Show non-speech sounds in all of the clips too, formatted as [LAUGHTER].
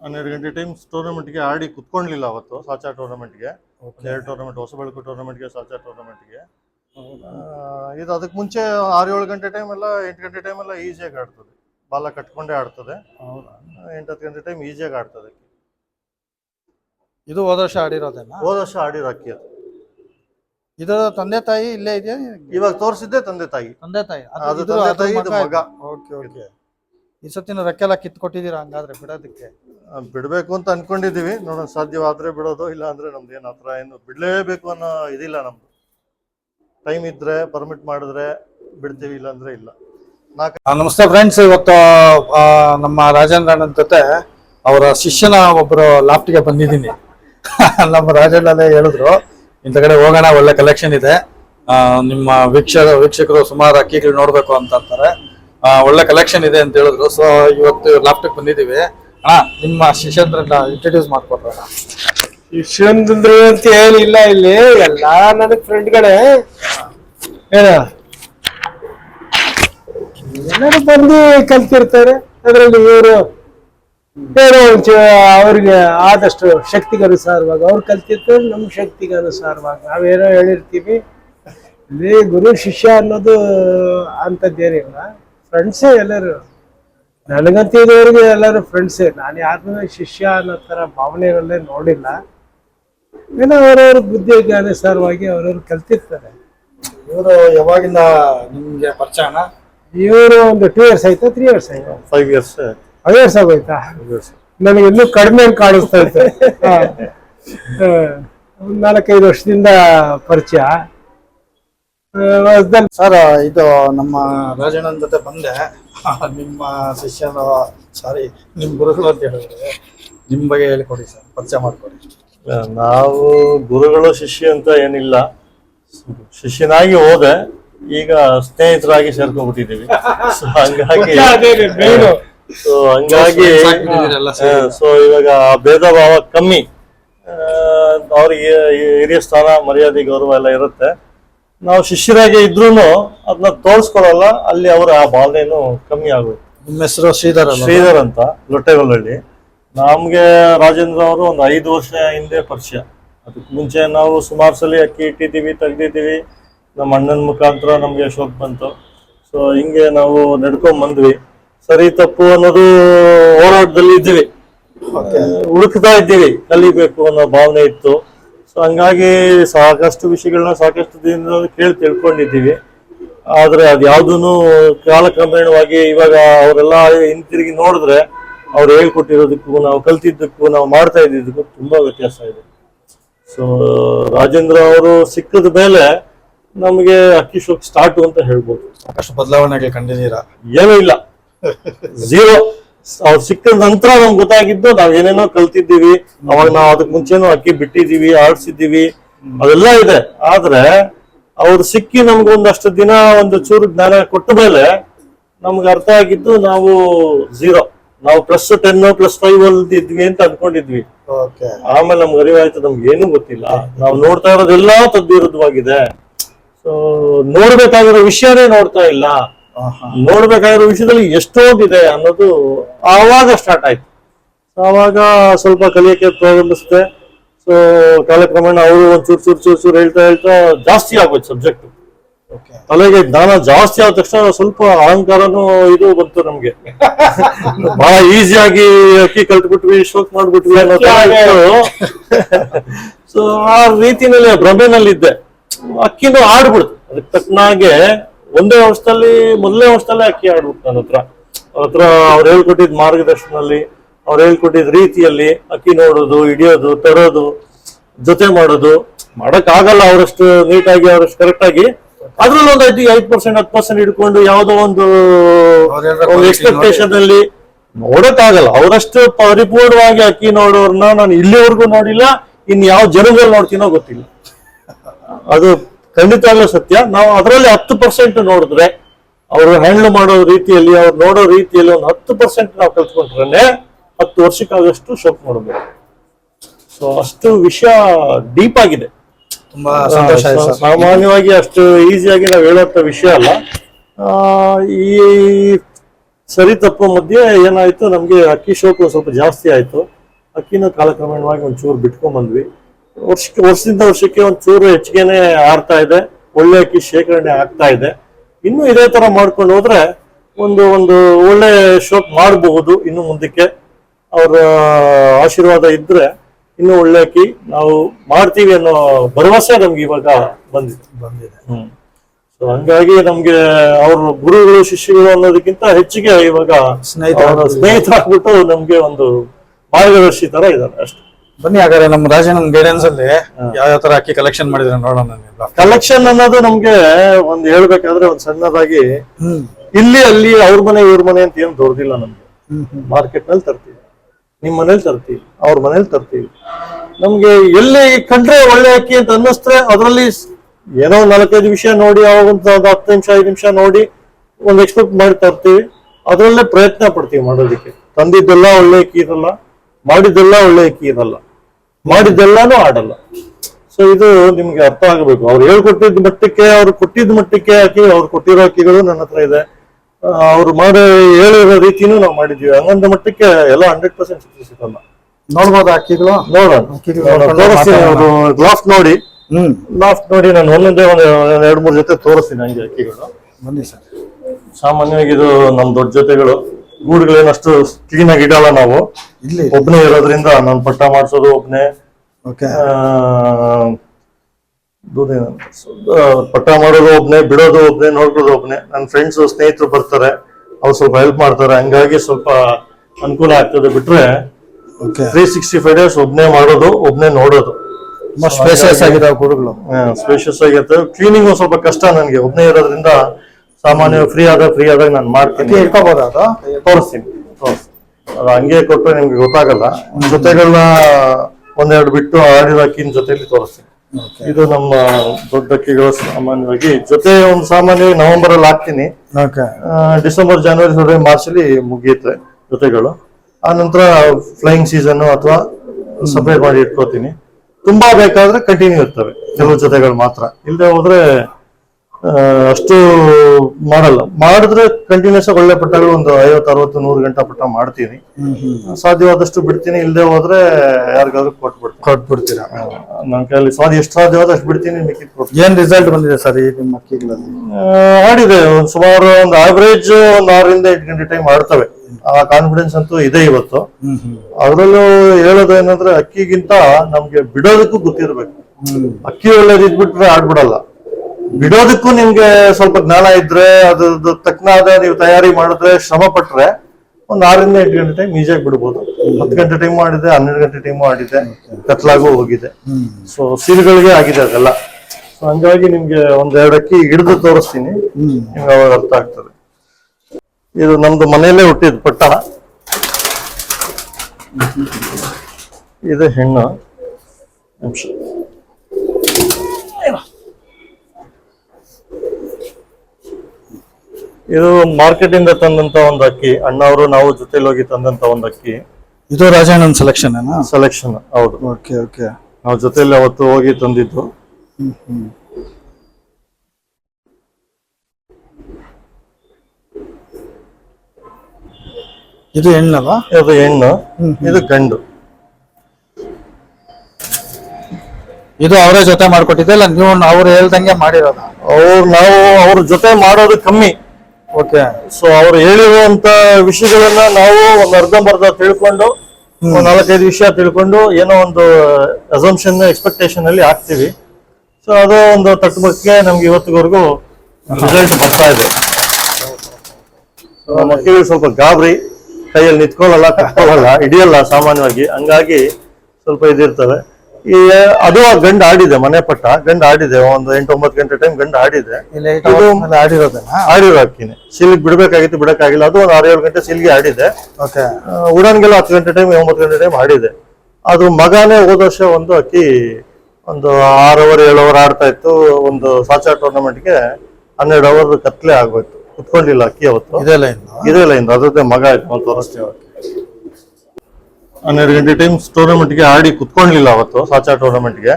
ಹನ್ನೆರಡು ಗಂಟೆ ಟೈಮ್ ಟೂರ್ನಮೆಂಟ್ಗೆ ಆಡಿ ಕುತ್ಕೊಂಡ್ಲಿಲ್ಲ ಅವತ್ತು ಸಾಚಾ ಟೂರ್ನಮೆಂಟ್ಗೆ ಗೆ. ಎರಡು ಟೂರ್ನಮೆಂಟ್ ಹೊಸಬೆಳಕು ಟೂರ್ನಮೆಂಟ್ಗೆ ಸಾಚಾ ಟೂರ್ನಮೆಂಟ್ಗೆ ಇದು ಅದಕ್ಕೆ ಮುಂಚೆ ಆರು ಏಳು ಗಂಟೆ ಟೈಮ್ ಎಲ್ಲ ಎಂಟು ಗಂಟೆ ಟೈಮ್ ಎಲ್ಲ ಈಸಿಯಾಗಿ ಆಡ್ತದೆ. ಬಾಲ ಕಟ್ಕೊಂಡೇ ಆಡ್ತದೆ. ಎಂಟು ಹತ್ತು ಗಂಟೆ ಟೈಮ್ ಈಸಿಯಾಗಿ ಆಡ್ತದೆ ಇದು ಹೋದ ವರ್ಷ ಆಡಿರೋದೆ ಹೋದ ವರ್ಷ ಆಡಿರೋ ಅಕ್ಕಿ ಅದು. ಇದರ ತಂದೆ ತಾಯಿ ಇಲ್ಲೇ ಇದೆಯಾ? ಇವಾಗ ತೋರಿಸಿದ್ದೆ ತಂದೆ ತಾಯಿ. ತಂದೆ ತಾಯಿ. ಅದು ತಂದೆ ತಾಯಿ ಇದು ಮಗ ಓಕೆ ಓಕೆ ಈ ಸತ್ತಿನ ರೆಕ್ಕೆಲ್ಲ ಕಿತ್ಕೊಟ್ಟಿದ್ದೀರಾ ಹಂಗಾದ್ರೆ ಬಿಡೋದಕ್ಕೆ? ಬಿಡಬೇಕು ಅಂತ ಅನ್ಕೊಂಡಿದ್ದೀವಿ. ನೋಡೋಣ ಸಾಧ್ಯವಾದ್ರೆ ಬಿಡೋದು ಇಲ್ಲ ಅಂದ್ರೆ ನಮ್ದು ಏನು ಹತ್ರ ಏನು ಬಿಡಲೇಬೇಕು ಅನ್ನೋ ಇದಿಲ್ಲ ನಮ್ದು. ಟೈಮ್ ಇದ್ರೆ ಪರ್ಮಿಟ್ ಮಾಡಿದ್ರೆ ಬಿಡ್ತೀವಿ ಇಲ್ಲ. ಅಂದ್ರೆ ಇಲ್ಲ ನಾಲ್ಕು ನಮಸ್ತೆ ಫ್ರೆಂಡ್ಸ್ ಇವತ್ತು ನಮ್ಮ ರಾಜೇಂದ್ರ ಅಣ್ಣನ ಜೊತೆ ಅವರ ಶಿಷ್ಯನ ಒಬ್ಬರು ಲಾಫ್ಟ್ಗೆ ಬಂದಿದ್ದೀನಿ. [LAUGHS] ನಮ್ಮ ರಾಜಣ್ಣನೇ ಹೇಳಿದ್ರು ಇಂಥ ಕಡೆ ಹೋಗೋಣ ಒಳ್ಳೆ ಕಲೆಕ್ಷನ್ ಇದೆ. ನಿಮ್ಮ ವೀಕ್ಷ ವೀಕ್ಷಕರು ಸುಮಾರು ಅಕ್ಕಿಗಳು ನೋಡಬೇಕು ಅಂತ ಅಂತಾರೆ. ಒಳ್ಳೆ ಕಲೆಕ್ಷನ್ ಇದೆ ಅಂತ ಹೇಳಿದ್ರು. ಸೊ ಇವತ್ತು ಲ್ಯಾಪ್ಟಾಪ್ ಬಂದಿದ್ದೀವಿ. ಅಣ್ಣ, ನಿಮ್ಮ ಶಿಷ್ಯಂದ್ರನ್ನ ಇಂಟ್ರೊಡ್ಯೂಸ್ ಮಾಡ್ಕೊಡ್ರಣ ಶಿಷ್ಯಂದ್ರ ಅಂತ ಏನಿಲ್ಲ ಇಲ್ಲಿ. ಎಲ್ಲಾ ನನ್ನ ಫ್ರೆಂಡ್ಗಳೇ ಏನ? ಎಲ್ಲರೂ ಬಂದು ಕಲ್ತಿರ್ತಾರೆ. ಅದರಲ್ಲಿ ಇವರು ಏನೋ ಅವ್ರಿಗೆ ಆದಷ್ಟು ಶಕ್ತಿಗೆ ಅನುಸಾರವಾಗಿ ಅವ್ರು ಕಲ್ತಿರ್ತಾರೆ ನಮ್ಮ ಶಕ್ತಿಗೆ ಅನುಸಾರವಾಗಿ ನಾವೇನೋ ಹೇಳಿರ್ತೀವಿ. ಇಲ್ಲಿ ಗುರು, ಶಿಷ್ಯ ಅನ್ನೋದು ಅಂಥದ್ದೇನಿಲ್ಲ ಫ್ರೆಂಡ್ಸೇ ಎಲ್ಲರೂ. ನನಗಂತೂ ಇದುವರೆಗೆ ಎಲ್ಲರೂ ಫ್ರೆಂಡ್ಸೇ ನಾನು ಯಾರನ್ನೂ ಶಿಷ್ಯ ಅನ್ನೋ ಥರ ಭಾವನೆಗಳನ್ನೇ ನೋಡಿಲ್ಲ. ಏನೋ ಅವರವ್ರ ಬುದ್ಧಿ ಜ್ಞಾನಾನುಸಾರವಾಗಿ ಅವ್ರವ್ರು ಕಲ್ತಿರ್ತಾರೆ. ಇವರು ಯಾವಾಗಿಂದ ನಿಮ್ಗೆ ಪರಿಚಯನ? ಇವರು ಒಂದು ಟೂ ಇಯರ್ಸ್ ಆಯ್ತಾ ತ್ರೀ ಇಯರ್ಸ್ ಆಯ್ತಾ? ಫೈವ್ ಇಯರ್ಸ್ ಫೈವ್ ಇಯರ್ಸ್ ಆಗೋಯ್ತಾ ನನಗೆ ಇನ್ನೂ ಕಡಿಮೆ ಕಾಣಿಸ್ತಾ ಇತ್ತು. [LAUGHS] ನಾಲ್ಕೈದು ವರ್ಷದಿಂದ ಪರಿಚಯ. ಸರ್ ಇದು ನಮ್ಮ ರಾಜಣ್ಣನ ಜೊತೆ ಬಂದೆ. ನಿಮ್ಮ ಶಿಷ್ಯನ ಸಾರಿ ನಿಮ್ಮ ಗುರುಗಳು ಅಂತ ಹೇಳಿದ್ರೆ ನಿಮ್ ಬಗ್ಗೆ ಹೇಳಿಕೊಡಿ ಸರ್ ಪರಿಚಯ ಮಾಡ್ಕೊಡಿ. ನಾವು ಗುರುಗಳು ಶಿಷ್ಯ ಅಂತ ಏನಿಲ್ಲ. ಶಿಷ್ಯನಾಗಿ ಹೋದೆ ಈಗ ಸ್ನೇಹಿತರಾಗಿ ಸೇರ್ಕೊಂಡ್ಬಿಟ್ಟಿದೀವಿ ಸೊ ಹಂಗಾಗಿ ಸೊ ಹಂಗಾಗಿ. ಸೊ ಇವಾಗ ಆ ಭೇದ ಭಾವ ಕಮ್ಮಿ. ಆ, ಅವ್ರಿಗೆ ಹಿರಿಯ ಸ್ಥಾನ ಮರ್ಯಾದೆ ಗೌರವ ಎಲ್ಲ ಇರುತ್ತೆ. ನಾವು ಶಿಷ್ಯರಾಗಿ ಇದ್ರೂ ಅದನ್ನ ತೋರಿಸ್ಕೊಳಲ್ಲ ಅಲ್ಲಿ ಅವರ ಆ ಭಾವನೆನೂ ಕಮ್ಮಿ ಆಗುತ್ತೆ ನಿಮ್ಮ ಹೆಸರು ಶ್ರೀಧರ್ ಅಲ್ಲ ಶ್ರೀಧರ್ ಅಂತ ಲೊಟ್ಟೆಗೊಲ್ಲಹಳ್ಳಿ ನಮ್ಗೆ ರಾಜೇಂದ್ರ ಅವರು ಒಂದು ಐದು ವರ್ಷ ಹಿಂದೆ ಪರಿಚಯ. ಅದಕ್ಕೆ ಮುಂಚೆ ನಾವು ಸುಮಾರು ಸಲ ಅಕ್ಕಿ ಇಟ್ಟಿದ್ದೀವಿ ತೆಗ್ದಿದ್ದೀವಿ. ನಮ್ಮ ಅಣ್ಣನ ಮುಖಾಂತರ ನಮ್ಗೆ ಶೋಕ್ ಬಂತು. ಸೊ ಹಿಂಗೆ ನಾವು ನಡ್ಕೊಂಡ್ ಬಂದ್ವಿ. ಸರಿ ತಪ್ಪು ಅನ್ನೋದು ಹೋರಾಟದಲ್ಲಿ ಇದ್ದೀವಿ ಹುಡುಕ್ತಾ ಇದ್ದೀವಿ ಕಲಿಬೇಕು ಅನ್ನೋ ಭಾವನೆ ಇತ್ತು. ಸೊ ಹಂಗಾಗಿ ಸಾಕಷ್ಟು ವಿಷಯಗಳನ್ನ ಸಾಕಷ್ಟು ದಿನದಿಂದ ಕೇಳಿ ತಿಳ್ಕೊಂಡಿದ್ದೀವಿ. ಆದರೆ ಅದು ಯಾವುದೂ ಕಾಲಕ್ರಮೇಣವಾಗಿ ಇವಾಗ ಅವರೆಲ್ಲ ಹಿಂತಿರುಗಿ ನೋಡಿದ್ರೆ ಅವ್ರು ಹೇಳ್ಕೊಟ್ಟಿರೋದಕ್ಕೂ ನಾವು ಕಲ್ತಿದ್ದಕ್ಕೂ ನಾವು ಮಾಡ್ತಾ ಇದ್ದಿದ್ದಕ್ಕೂ ತುಂಬಾ ವ್ಯತ್ಯಾಸ ಇದೆ. ಸೊ ರಾಜೇಂದ್ರ ಅವರು ಸಿಕ್ಕದ ಮೇಲೆ ನಮಗೆ ಅಕ್ಕಿ ಶೋಕ್ ಸ್ಟಾರ್ಟ್ ಅಂತ ಹೇಳ್ಬೋದು. ಸಾಕಷ್ಟು ಬದಲಾವಣೆಗಳು ಕಂಡಿದ್ದೀರಾ? ಏನೂ ಇಲ್ಲ. ಝೀರೋ ಅವ್ರು ಸಿಕ್ಕ ನಂತರ ನಮ್ಗೆ ಗೊತ್ತಾಗಿದ್ದು ನಾವ್ ಏನೇನೋ ಕಲ್ತಿದ್ದೀವಿ. ಅವಾಗ ನಾವು ಅದಕ್ಕೆ ಮುಂಚೆನೂ ಅಕ್ಕಿ ಬಿಟ್ಟಿದೀವಿ ಆಡ್ಸಿದ್ದೀವಿ. ಅದೆಲ್ಲ ಇದೆ. ಆದ್ರೆ ಅವ್ರು ಸಿಕ್ಕಿ ನಮ್ಗೆ ಒಂದಷ್ಟು ದಿನ ಒಂದು ಚೂರು ಜ್ಞಾನ ಕೊಟ್ಟ ಮೇಲೆ ನಮ್ಗೆ ಅರ್ಥ ಆಗಿದ್ದು ನಾವು ಝೀರೋ ನಾವು ಪ್ಲಸ್ ಟೆನ್ ಪ್ಲಸ್ ಫೈವ್ ಇದ್ವಿ ಅಂತ ಅನ್ಕೊಂಡಿದ್ವಿ. ಓಕೆ ಆಮೇಲೆ ನಮ್ಗೆ ಅರಿವಾಯ್ತು ನಮ್ಗೆ ಏನೂ ಗೊತ್ತಿಲ್ಲ. ನಾವು ನೋಡ್ತಾ ಇರೋದೆಲ್ಲ ತದ್ವಿರುದ್ಧವಾಗಿದೆ ಸೊ ನೋಡ್ಬೇಕಾಗಿರೋ ವಿಷಯನೇ ನೋಡ್ತಾ ಇಲ್ಲ. ನೋಡ್ಬೇಕಾಗಿರೋ ವಿಷಯದಲ್ಲಿ ಎಷ್ಟೊಂದಿದೆ ಅನ್ನೋದು ಆವಾಗ ಸ್ಟಾರ್ಟ್ ಆಯ್ತು. ಆವಾಗ ಸ್ವಲ್ಪ ಕಲಿಯಕ್ಕೆ ಪ್ರಾರಂಭಿಸಿದೆ ಸೊ ಕಾಲಕ್ರಮೇಣ ಅವರು ಒಂದ್ ಚೂರ್ ಚೂರ್ ಚೂರ್ ಚೂರ್ ಹೇಳ್ತಾ ಹೇಳ್ತಾ ಜಾಸ್ತಿ ಆಗೋಯ್ತು ಸಬ್ಜೆಕ್ಟ್ ತಲೆಗೆ ಜ್ಞಾನ ಜಾಸ್ತಿ ಆದ ತಕ್ಷಣ ಸ್ವಲ್ಪ ಅಹಂಕಾರನೂ ಇದು ಬಂತು ನಮ್ಗೆ. [LAUGHS] ಬಹಳ ಈಸಿಯಾಗಿ ಅಕ್ಕಿ ಕಲ್ತ್ಬಿಟ್ವಿ ಶೋಕ್ ಮಾಡ್ಬಿಟ್ವಿ ಅನ್ನೋ ಸೊ [LAUGHS] ಆ ರೀತಿನಲ್ಲಿ ಭ್ರಮೆನಲ್ಲಿದ್ದೆ. ಅಕ್ಕಿನೂ ಆಡ್ಬಿಡ್ತು. ಅದಕ್ಕೆ ತಕ್ಕನಾಗೆ ಒಂದೇ ವರ್ಷದಲ್ಲಿ ಮೊದಲನೇ ವರ್ಷದಲ್ಲೇ ಅಕ್ಕಿ ಆಡ್ಬಿಟ್ಟು ನನ್ನ ಹತ್ರ. ಅವ್ರ ಹತ್ರ ಅವ್ರು ಹೇಳ್ಕೊಟ್ಟಿದ್ ಮಾರ್ಗದರ್ಶನದಲ್ಲಿ ಅವ್ರು ಹೇಳ್ಕೊಟ್ಟಿದ್ ರೀತಿಯಲ್ಲಿ ಅಕ್ಕಿ ನೋಡೋದು ಹಿಡಿಯೋದು ತರೋದು ಜೊತೆ ಮಾಡೋದು. ಮಾಡಕ್ ಆಗಲ್ಲ ಅವರಷ್ಟು ನೀಟಾಗಿ ಅವರಷ್ಟು ಕರೆಕ್ಟ್ ಆಗಿ ಅದ್ರಲ್ಲಿ ಒಂದು ಐದು ಐದು ಪರ್ಸೆಂಟ್ ಹತ್ತು ಪರ್ಸೆಂಟ್ ಇಟ್ಕೊಂಡು ಯಾವುದೋ ಒಂದು ಎಕ್ಸ್ಪೆಕ್ಟೇಷನ್ ಅಲ್ಲಿ ನೋಡಕ್ಕಾಗಲ್ಲ. ಅವರಷ್ಟು ಪರಿಪೂರ್ಣವಾಗಿ ಅಕ್ಕಿ ನೋಡೋರ್ನ ನಾನು ಇಲ್ಲಿವರೆಗೂ ನೋಡಿಲ್ಲ ಇನ್ ಯಾವ ಜನಗಳು ನೋಡ್ತೀನೋ ಗೊತ್ತಿಲ್ಲ. ಅದು ಖಂಡಿತವಾಗ್ಲೂ ಸತ್ಯ. ನಾವು ಅದರಲ್ಲಿ ಹತ್ತು ಪರ್ಸೆಂಟ್ ನೋಡಿದ್ರೆ ಅವರು ಹ್ಯಾಂಡಲ್ ಮಾಡೋ ರೀತಿಯಲ್ಲಿ ಅವ್ರು ನೋಡೋ ರೀತಿಯಲ್ಲಿ ಒಂದು ಹತ್ತು ಪರ್ಸೆಂಟ್ ನಾವು ಕಲ್ತ್ಕೊಂಡ್ರೆ ಹತ್ತು ವರ್ಷಕ್ಕಾಗಷ್ಟು ಶೋಕ್ ಮಾಡಬಹುದು ಸೊ ಅಷ್ಟು ವಿಷಯ ಡೀಪ್ ಆಗಿದೆ. ತುಂಬಾ ಸಾಮಾನ್ಯವಾಗಿ ಅಷ್ಟು ಈಸಿಯಾಗಿ ನಾವು ಹೇಳುವಂತ ವಿಷಯ ಅಲ್ಲ. ಆ, ಈ ಸರಿ ತಪ್ಪು ಮಧ್ಯೆ ಏನಾಯ್ತು? ನಮ್ಗೆ ಅಕ್ಕಿ ಶೋಕು ಸ್ವಲ್ಪ ಜಾಸ್ತಿ ಆಯ್ತು. ಅಕ್ಕಿನ ಕಾಲಕ್ರಮೇಣವಾಗಿ ಒಂಚೂರು ಬಿಟ್ಕೊಂಡ್ ಬಂದ್ವಿ ವರ್ಷಕ್ಕೆ ವರ್ಷದಿಂದ ವರ್ಷಕ್ಕೆ ಒಂಚೂರು ಹೆಚ್ಚಿಗೆನೆ ಆಡ್ತಾ ಇದೆ. ಒಳ್ಳೆ ಅಕ್ಕಿ ಶೇಖರಣೆ ಆಗ್ತಾ ಇದೆ. ಇನ್ನು ಇದೇ ತರ ಮಾಡ್ಕೊಂಡು ಹೋದ್ರೆ ಒಂದು ಒಂದು ಒಳ್ಳೆ ಶೋಕ್ ಮಾಡಬಹುದು ಇನ್ನು ಮುಂದಕ್ಕೆ. ಅವರ ಆಶೀರ್ವಾದ ಇದ್ರೆ ಇನ್ನು ಒಳ್ಳೆ ಅಕ್ಕಿ ನಾವು ಮಾಡ್ತೀವಿ ಅನ್ನೋ ಭರವಸೆ ನಮ್ಗೆ ಇವಾಗ ಬಂದಿದೆ ಬಂದಿದೆ. ಹ್ಮ್. ಸೊ ಹಂಗಾಗಿ ನಮ್ಗೆ ಅವ್ರ ಗುರುಗಳು ಶಿಷ್ಯಗಳು ಅನ್ನೋದಕ್ಕಿಂತ ಹೆಚ್ಚಿಗೆ ಇವಾಗ ಸ್ನೇಹಿತ ಸ್ನೇಹಿತರಾಗ್ಬಿಟ್ಟು ನಮ್ಗೆ ಒಂದು ಮಾರ್ಗದರ್ಶಿ ತರ ಇದ್ದಾರೆ ಅಷ್ಟೇ. ಬನ್ನಿ ಹಾಗಾದ್ರೆ ನಮ್ಮ ರಾಜನ ಗೈಡೆನ್ಸ್ ಅಲ್ಲಿ ಯಾವ ಯಾವ ತರ ಅಕ್ಕಿ ಕಲೆಕ್ಷನ್ ಮಾಡಿದ್ರೆ ನೋಡೋಣ ಕಲೆಕ್ಷನ್ ಅನ್ನೋದು ನಮ್ಗೆ ಒಂದ್ ಹೇಳ್ಬೇಕಾದ್ರೆ ಒಂದ್ ಸಣ್ಣದಾಗಿ ಇಲ್ಲಿ ಅಲ್ಲಿ ಅವ್ರ ಮನೆ ಇವ್ರ ಮನೆ ಅಂತ ಏನು ದೊಡ್ದಿಲ್ಲ ನಮ್ಗೆ. ಮಾರ್ಕೆಟ್ನಲ್ಲಿ ತರ್ತೀವಿ. ನಿಮ್ ಮನೇಲಿ ತರ್ತೀವಿ ಅವ್ರ ಮನೇಲಿ ತರ್ತೀವಿ. ನಮ್ಗೆ ಎಲ್ಲಿ ಕಂಡ್ರೆ ಒಳ್ಳೆ ಅಕ್ಕಿ ಅಂತ ಅನ್ನಿಸ್ತ್ರೆ ಅದರಲ್ಲಿ ಏನೋ ನಾಲ್ಕೈದು ವಿಷಯ ನೋಡಿ ಅವಾಗ ಒಂದು ಹತ್ತು ನಿಮಿಷ ಐದು ನಿಮಿಷ ನೋಡಿ ಒಂದ್ ಎಕ್ಸ್ಪೆಕ್ಟ್ ಮಾಡಿ ತರ್ತೀವಿ. ಅದರಲ್ಲೇ ಪ್ರಯತ್ನ ಪಡ್ತೀವಿ ಮಾಡೋದಕ್ಕೆ. ತಂದಿದ್ದೆಲ್ಲ ಒಳ್ಳೆ ಅಕ್ಕಿ ಇರಲ್ಲ ಮಾಡಿದ್ದೆಲ್ಲ ಒಳ್ಳೆ ಅಕ್ಕಿ ಇರಲ್ಲ. ಮಾಡಿದ್ದೆಲ್ಲಾನು ಆಡಲ್ಲ. ಸೊ ಇದು ನಿಮ್ಗೆ ಅರ್ಥ ಆಗಬೇಕು. ಅವ್ರು ಹೇಳ್ಕೊಟ್ಟಿದ್ ಮಟ್ಟಕ್ಕೆ ಅವ್ರು ಕೊಟ್ಟಿದ್ದ ಮಟ್ಟಕ್ಕೆ ಹಾಕಿ ಅವ್ರು ಕೊಟ್ಟಿರೋ ಅಕ್ಕಿಗಳು ನನ್ನ ಹತ್ರ ಇದೆ. ಅವ್ರು ಮಾಡೋ ಹೇಳಿರೋ ರೀತಿನೂ ನಾವು ಮಾಡಿದ್ವಿ ಹಂಗಂದ ಮಟ್ಟಕ್ಕೆ ಎಲ್ಲ ಹಂಡ್ರೆಡ್ ಪರ್ಸೆಂಟ್ ಸಿಕ್ಕಲ್ಲ ನೋಡ್ಬೋದು ಅಕ್ಕಿಗಳು ನೋಡೋಣ. ಲಾಫ್ಟ್ ನೋಡಿ. ಹ್ಮ್. ಲಾಫ್ಟ್ ನೋಡಿ ನಾನು ಒಂದೊಂದೇ ಒಂದು ಎರಡು ಮೂರು ಜೊತೆ ತೋರಿಸ್ತೀನಿ ಹಂಗೆ ಅಕ್ಕಿಗಳು ಬನ್ನಿ ಸರ್. ಸಾಮಾನ್ಯವಾಗಿ ಇದು ನಮ್ ದೊಡ್ಡ ಜೊತೆಗಳು. ಗೂಡುಗಳೇನು ಅಷ್ಟು ಕ್ಲೀನ್ ಆಗಿ ಇಡಲ್ಲ ನಾವು. ಇಲ್ಲಿ ಒಬ್ಬನೇ ಇರೋದ್ರಿಂದ ನಾನು ಪಟ್ಟ ಮಾಡಿಸೋದು ಒಬ್ಬನೇ ಓಕೆ. ಪಟ್ಟ ಮಾಡೋದು ಒಬ್ನೇ ಬಿಡೋದು ಒಬ್ನೇ ನೋಡ್ಕೊಳ್ಳೋದು ಒಬ್ನೇ. ನನ್ನ ಫ್ರೆಂಡ್ಸ್ ಸ್ನೇಹಿತರು ಬರ್ತಾರೆ ಅವ್ರು ಸ್ವಲ್ಪ ಹೆಲ್ಪ್ ಮಾಡ್ತಾರೆ. ಹಂಗಾಗಿ ಸ್ವಲ್ಪ ಅನುಕೂಲ ಆಗ್ತದೆ ಬಿಟ್ರೆ okay. Three sixty five days ಒಬ್ನೇ ಮಾಡೋದು ಒಬ್ನೇ ನೋಡೋದು. ತುಂಬಾ ಸ್ಪೇಸಿಯಸ್ ಆಗಿದಾವೆ ಗುರುಗಳು ಸ್ಪೇಷಿಯಸ್ ಆಗಿರ್ತದೆ ಕ್ಲೀನಿಂಗ್ ಸ್ವಲ್ಪ ಕಷ್ಟ ನನಗೆ. ಒಬ್ನೇ ಇರೋದ್ರಿಂದ ಸಾಮಾನ್ಯ ಫ್ರೀ ಆದಾಗ ಫ್ರೀ ಆದಾಗ ನಾನು ಮಾಡ್ತೀನಿ. ಅದು? ತೋರಿಸ್ತೀನಿ. ತೋರಿಸ್ತೀನಿ. ಅದು ಹಂಗೆ ಕೊಟ್ಟರೆ ನಿಮ್ಗೆ ಗೊತ್ತಾಗಲ್ಲ. ಜೊತೆಗಳನ್ನ ಒಂದೆರಡು ಬಿಟ್ಟು ಆಡಿದ ಅಕ್ಕಿನ ಜೊತೆಲಿ ತೋರಿಸ್ತೀನಿ. ಇದು ನಮ್ಮ ದೊಡ್ಡ ಅಕ್ಕಿಗಳು ಸಾಮಾನ್ಯವಾಗಿ. ಜೊತೆ ಒಂದು ಸಾಮಾನ್ಯವಾಗಿ ನವೆಂಬರ್ ಅಲ್ಲಿ ಹಾಕ್ತೀನಿ ಡಿಸೆಂಬರ್ ಜನವರಿ ಫೆಬ್ರವರಿ ಮಾರ್ಚ್ ಅಲ್ಲಿ ಮುಗಿಯುತ್ತೆ ಜೊತೆಗಳು. ಆ ನಂತರ ಫ್ಲೈಯಿಂಗ್ ಸೀಸನ್ ಅಥವಾ ಸಪರೇಟ್ ಮಾಡಿ ಇಟ್ಕೋತೀನಿ. ತುಂಬಾ ಬೇಕಾದ್ರೆ ಕಂಟಿನ್ಯೂ ಇರ್ತವೆ. ಕೆಲವು ಜೊತೆಗಳು ಮಾತ್ರ. ಇಲ್ಲದೆ ಹೋದ್ರೆ ಅಷ್ಟು ಮಾಡಲ್ಲ. ಮಾಡಿದ್ರೆ ಕಂಟಿನ್ಯೂಸ್ ಆಗಿ ಒಳ್ಳೆ ಪಟ್ಟಗಳು ಒಂದು ಐವತ್ತು ಅರವತ್ತು ನೂರು ಗಂಟೆ ಪಟ್ಟ ಮಾಡ್ತೀನಿ. ಸಾಧ್ಯವಾದಷ್ಟು ಬಿಡ್ತೀನಿ ಇಲ್ಲದೆ ಹೋದ್ರೆ ಯಾರಿಗಾದ್ರೂ ಕೊಟ್ಬಿಡ್ತೀನಿ. ಕೊಟ್ಬಿಡ್ತೀರಾ? ನನ್ನ ಕೈಯಲ್ಲಿ ಸಾಧ್ಯ ಎಷ್ಟು ಸಾಧ್ಯವಾದ ಅಷ್ಟು ಬಿಡ್ತೀನಿ ಕೊಡ್ತೀನಿ ಏನ್ ರಿಸಲ್ಟ್ ಬಂದಿದೆ ಸರ್ ಈ ನಿಮ್ಮ ಅಕ್ಕಿಗಳಲ್ಲಿ? ಆಡಿದೆ. ಒಂದು ಸುಮಾರು ಒಂದು ಆವರೇಜ್ ಒಂದು ಆರರಿಂದ ಎಂಟು ಗಂಟೆ ಟೈಮ್ ಆಡ್ತವೆ ಆ ಕಾನ್ಫಿಡೆನ್ಸ್ ಅಂತೂ ಇದೆ ಇವತ್ತು. ಅದರಲ್ಲೂ ಹೇಳೋದು ಏನಂದ್ರೆ ಅಕ್ಕಿಗಿಂತ ನಮ್ಗೆ ಬಿಡೋದಕ್ಕೂ ಗೊತ್ತಿರ್ಬೇಕು. ಅಕ್ಕಿ ಅಕ್ಕಿ ಒಳ್ಳೇದಿದ್ಬಿಟ್ರೆ ಆಡ್ಬಿಡಲ್ಲ. ಬಿಡೋದಕ್ಕೂ ನಿಮ್ಗೆ ಸ್ವಲ್ಪ ಜ್ಞಾನ ಇದ್ರೆ, ಅದ್ರದ್ದು ತಕ್ಕನಾದ ನೀವು ತಯಾರಿ ಮಾಡಿದ್ರೆ ಶ್ರಮ ಪಟ್ರೆ ಒಂದ್ ಆರಿಂದ ಎಂಟು ಗಂಟೆ ಟೈಮ್ ಈಜಾಗಿ ಬಿಡ್ಬೋದು. ಹತ್ತು ಗಂಟೆ ಟೈಮ್ ಮಾಡಿದೆ, ಹನ್ನೆರಡು ಗಂಟೆ ಟೈಮ್ ಆಡಿದೆ ಕತ್ಲಾಗೂ ಹೋಗಿದೆ. ಸೊ ಸೀರೆಗಳಿಗೆ ಆಗಿದೆ ಅದೆಲ್ಲ. ಸೊ ಹಂಗಾಗಿ ನಿಮ್ಗೆ ಒಂದೆರಡು ಅಕ್ಕಿ ಹಿಡಿದು ತೋರಿಸ್ತೀನಿ. ನಿಮ್ಗೆ ಅವಾಗ ಅರ್ಥ ಆಗ್ತದೆ. ಇದು ನಮ್ದು ಮನೆಯಲ್ಲೇ ಹುಟ್ಟಿದ ಪಟ್ಟ. ಇದು ಹೆಣ್ಣು. ನಿಮಿಷ. ಇದು ಮಾರ್ಕೆಟ್ ಇಂದ ತಂದಂತ ಒಂದು ಅಕ್ಕಿ. ಅಣ್ಣವರು ನಾವು ಜೊತೆಲಿ ಹೋಗಿ ತಂದಂತ ಒಂದು ಅಕ್ಕಿ. ಇದು ರಾಜಣ್ಣನ ಸೆಲೆಕ್ಷನ್ ಸೆಲೆಕ್ಷನ್ ಹೌದು. Okay okay. ನಾವು ಜೊತೆಲಿ ಅವತ್ತು ಹೋಗಿ ತಂದಿದ್ದು. ಇದು ಹೆಣ್ಣಲ್ಲ ಇದು ಹೆಣ್ಣು ಇದು ಗಂಡು. ಇದು ಅವರೇ ಜೊತೆ ಮಾಡ್ಕೊಟ್ಟಿದ್ದೆ ಇಲ್ಲ ನೀವು ಅವ್ರು ಹೇಳ್ದಂಗೆ ಮಾಡಿರೋದ? ಅವ್ರು ನಾವು ಅವ್ರ ಜೊತೆ ಮಾಡೋದು ಕಮ್ಮಿ. ಓಕೆ ಸೊ ಅವ್ರು ಹೇಳಿರುವಂತ ವಿಷಯಗಳನ್ನ ನಾವು ಒಂದ್ ಅರ್ಧಂಬರ್ಧ ತಿಳ್ಕೊಂಡು ಒಂದ್ ನಾಲ್ಕೈದು ವಿಷಯ ತಿಳ್ಕೊಂಡು ಏನೋ ಒಂದು ಅಸಂಪ್ಷನ್ ಎಕ್ಸ್ಪೆಕ್ಟೇಷನ್ ಅಲ್ಲಿ ಹಾಕ್ತಿವಿ. ಸೊ ಅದು ಒಂದು ತಟ್ಟಬಕ್ಕೆ ನಮ್ಗೆ ಇವತ್ತಿವರೆಗೂ ರಿಸಲ್ಟ್ ಬರ್ತಾ ಇದೆ. ಮಕ್ಕಳಿಗೆ ಸ್ವಲ್ಪ ಗಾಬರಿ ಕೈಯಲ್ಲಿ ನಿಂತ್ಕೊಳ್ಳಲ್ಲ ಕಟ್ಕೊಳ್ಳಲ್ಲ ಹಿಡಿಯಲ್ಲ ಸಾಮಾನ್ಯವಾಗಿ. ಹಂಗಾಗಿ ಸ್ವಲ್ಪ ಇದಿರ್ತವೆ ಈ ಅದು ಆ ಗಂಡ ಆಡಿದೆ ಮನೆ ಪಟ್ಟ. ಗಂಡ ಆಡಿದೆ ಒಂದು ಎಂಟು ಒಂಬತ್ತು ಗಂಟೆ ಟೈಮ್ ಗಂಡ ಆಡಿದೆ. ಆಡಿರೋ ಹಾಕಿನಿ ಸಿಲ್ಗೆ ಬಿಡ್ಬೇಕಾಗಿತ್ತು ಬಿಡಕ್ಕಾಗಿಲ್ಲ. ಅದು ಒಂದು ಆರು ಏಳು ಗಂಟೆ ಸಿಲ್ಗೆ ಆಡಿದೆ. ಉಡಾನ್ಗೆಲ್ಲ ಹತ್ತು ಗಂಟೆ ಟೈಮ್ ಒಂಬತ್ತು ಗಂಟೆ ಟೈಮ್ ಆಡಿದೆ. ಅದು ಮಗನೇ ಹೋದ ವರ್ಷ ಒಂದು ಅಕ್ಕಿ ಒಂದು ಆರು ಅವರ್ ಏಳು ಅವರ್ ಆಡ್ತಾ ಇತ್ತು. ಒಂದು ಸಾಚಾ ಟೂರ್ನಮೆಂಟ್ಗೆ ಹನ್ನೆರಡು ಅವರ್ ಕತ್ಲೆ ಆಗೋಯ್ತು. ಕುತ್ಕೊಂಡಿಲ್ಲ ಅಕ್ಕಿ ಅವತ್ತು. ಇದೆಲ್ಲ ಇದೆ ಲೈನ್ ಇಂದ ಅದ್ರದ್ದೇ ಮಗ ಆಯ್ತು ಅಂತ ತೋರಿಸ್ತೀವಿ ಹನ್ನೆರಡು ಗಂಟೆ ಟೈಮ್ ಟೂರ್ನಮೆಂಟ್ಗೆ ಆಡಿ ಕುತ್ಕೊಂಡಿಲ್ಲ ಅವತ್ತು ಸಾಚಾ ಟೂರ್ನಮೆಂಟ್ಗೆ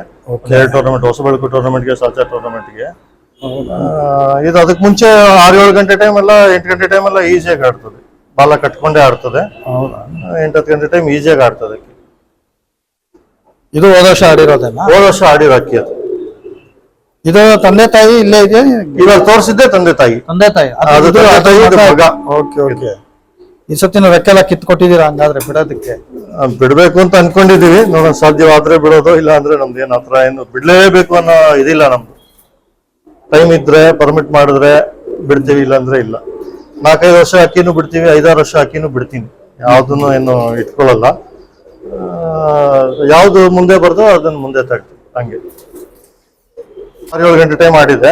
ಎರಡು ಟೂರ್ನಮೆಂಟ್ ಹೊಸಬೆಳಕು ಟೂರ್ನಮೆಂಟ್ಗೆ ಸಾಚಾ ಟೂರ್ನಮೆಂಟ್ಗೆ ಇದು ಅದಕ್ಕೆ ಮುಂಚೆ ಆರು ಏಳು ಗಂಟೆ ಟೈಮ್ ಎಲ್ಲ ಎಂಟು ಗಂಟೆ ಟೈಮ್ ಎಲ್ಲ ಈಸಿಯಾಗಿ ಆಡ್ತದೆ. ಬಾಲ ಕಟ್ಕೊಂಡೇ ಆಡ್ತದೆ. ಎಂಟು ಹತ್ತು ಗಂಟೆ ಟೈಮ್ ಈಸಿಯಾಗಿ ಆಡ್ತದೆ ಇದು ಹೋದ ವರ್ಷ ಆಡಿರೋದೇನಾ? ಹೋದ ವರ್ಷ ಆಡಿರೋ ಅಕ್ಕಿ ಅದು. ಇದು ತಂದೆ ತಾಯಿ ಇಲ್ಲೇ ಇದೆ ಇವಾಗ ತೋರಿಸಿದ್ದೆ ತಂದೆ ತಾಯಿ. ತಂದೆ ತಾಯಿ. ಅದು ಮಗ. ಓಕೆ ಓಕೆ ಈ ಸತಿನ ರೆಕ್ಕೆಲ್ಲ ಕಿತ್ಕೊಟ್ಟಿದ್ದೀರಾ ಹಂಗಾದ್ರೆ ಬಿಡೋದಕ್ಕೆ? ಬಿಡಬೇಕು ಅಂತ ಅನ್ಕೊಂಡಿದೀವಿ ನೋಡೋಣ ಸಾಧ್ಯವಾದ್ರೆ ಬಿಡೋದು ಇಲ್ಲ ಅಂದ್ರೆ ನಮ್ದು ಏನ್ ಹತ್ರ ಏನು ಬಿಡ್ಲೇಬೇಕು ಅನ್ನೋ ಇದಿಲ್ಲ ನಮ್ದು. ಟೈಮ್ ಇದ್ರೆ ಪರ್ಮಿಟ್ ಮಾಡಿದ್ರೆ ಬಿಡ್ತೀವಿ ಇಲ್ಲ ಅಂದ್ರೆ ಇಲ್ಲ. ನಾಲ್ಕೈದು ವರ್ಷ ಅಕ್ಕಿನೂ ಬಿಡ್ತೀವಿ ಐದಾರು ವರ್ಷ ಅಕ್ಕಿನೂ ಬಿಡ್ತೀನಿ. ಯಾವ್ದನ್ನು ಏನು ಇಟ್ಕೊಳ್ಳಲ್ಲ. ಯಾವುದು ಯಾವ್ದು ಮುಂದೆ ಬರ್ದೋ ಅದನ್ನ ಮುಂದೆ ತಗ್ತೀವಿ ಹಂಗೆ. ಆರು ಏಳು ಗಂಟೆ ಟೈಮ್ ಆಡಿದೆ.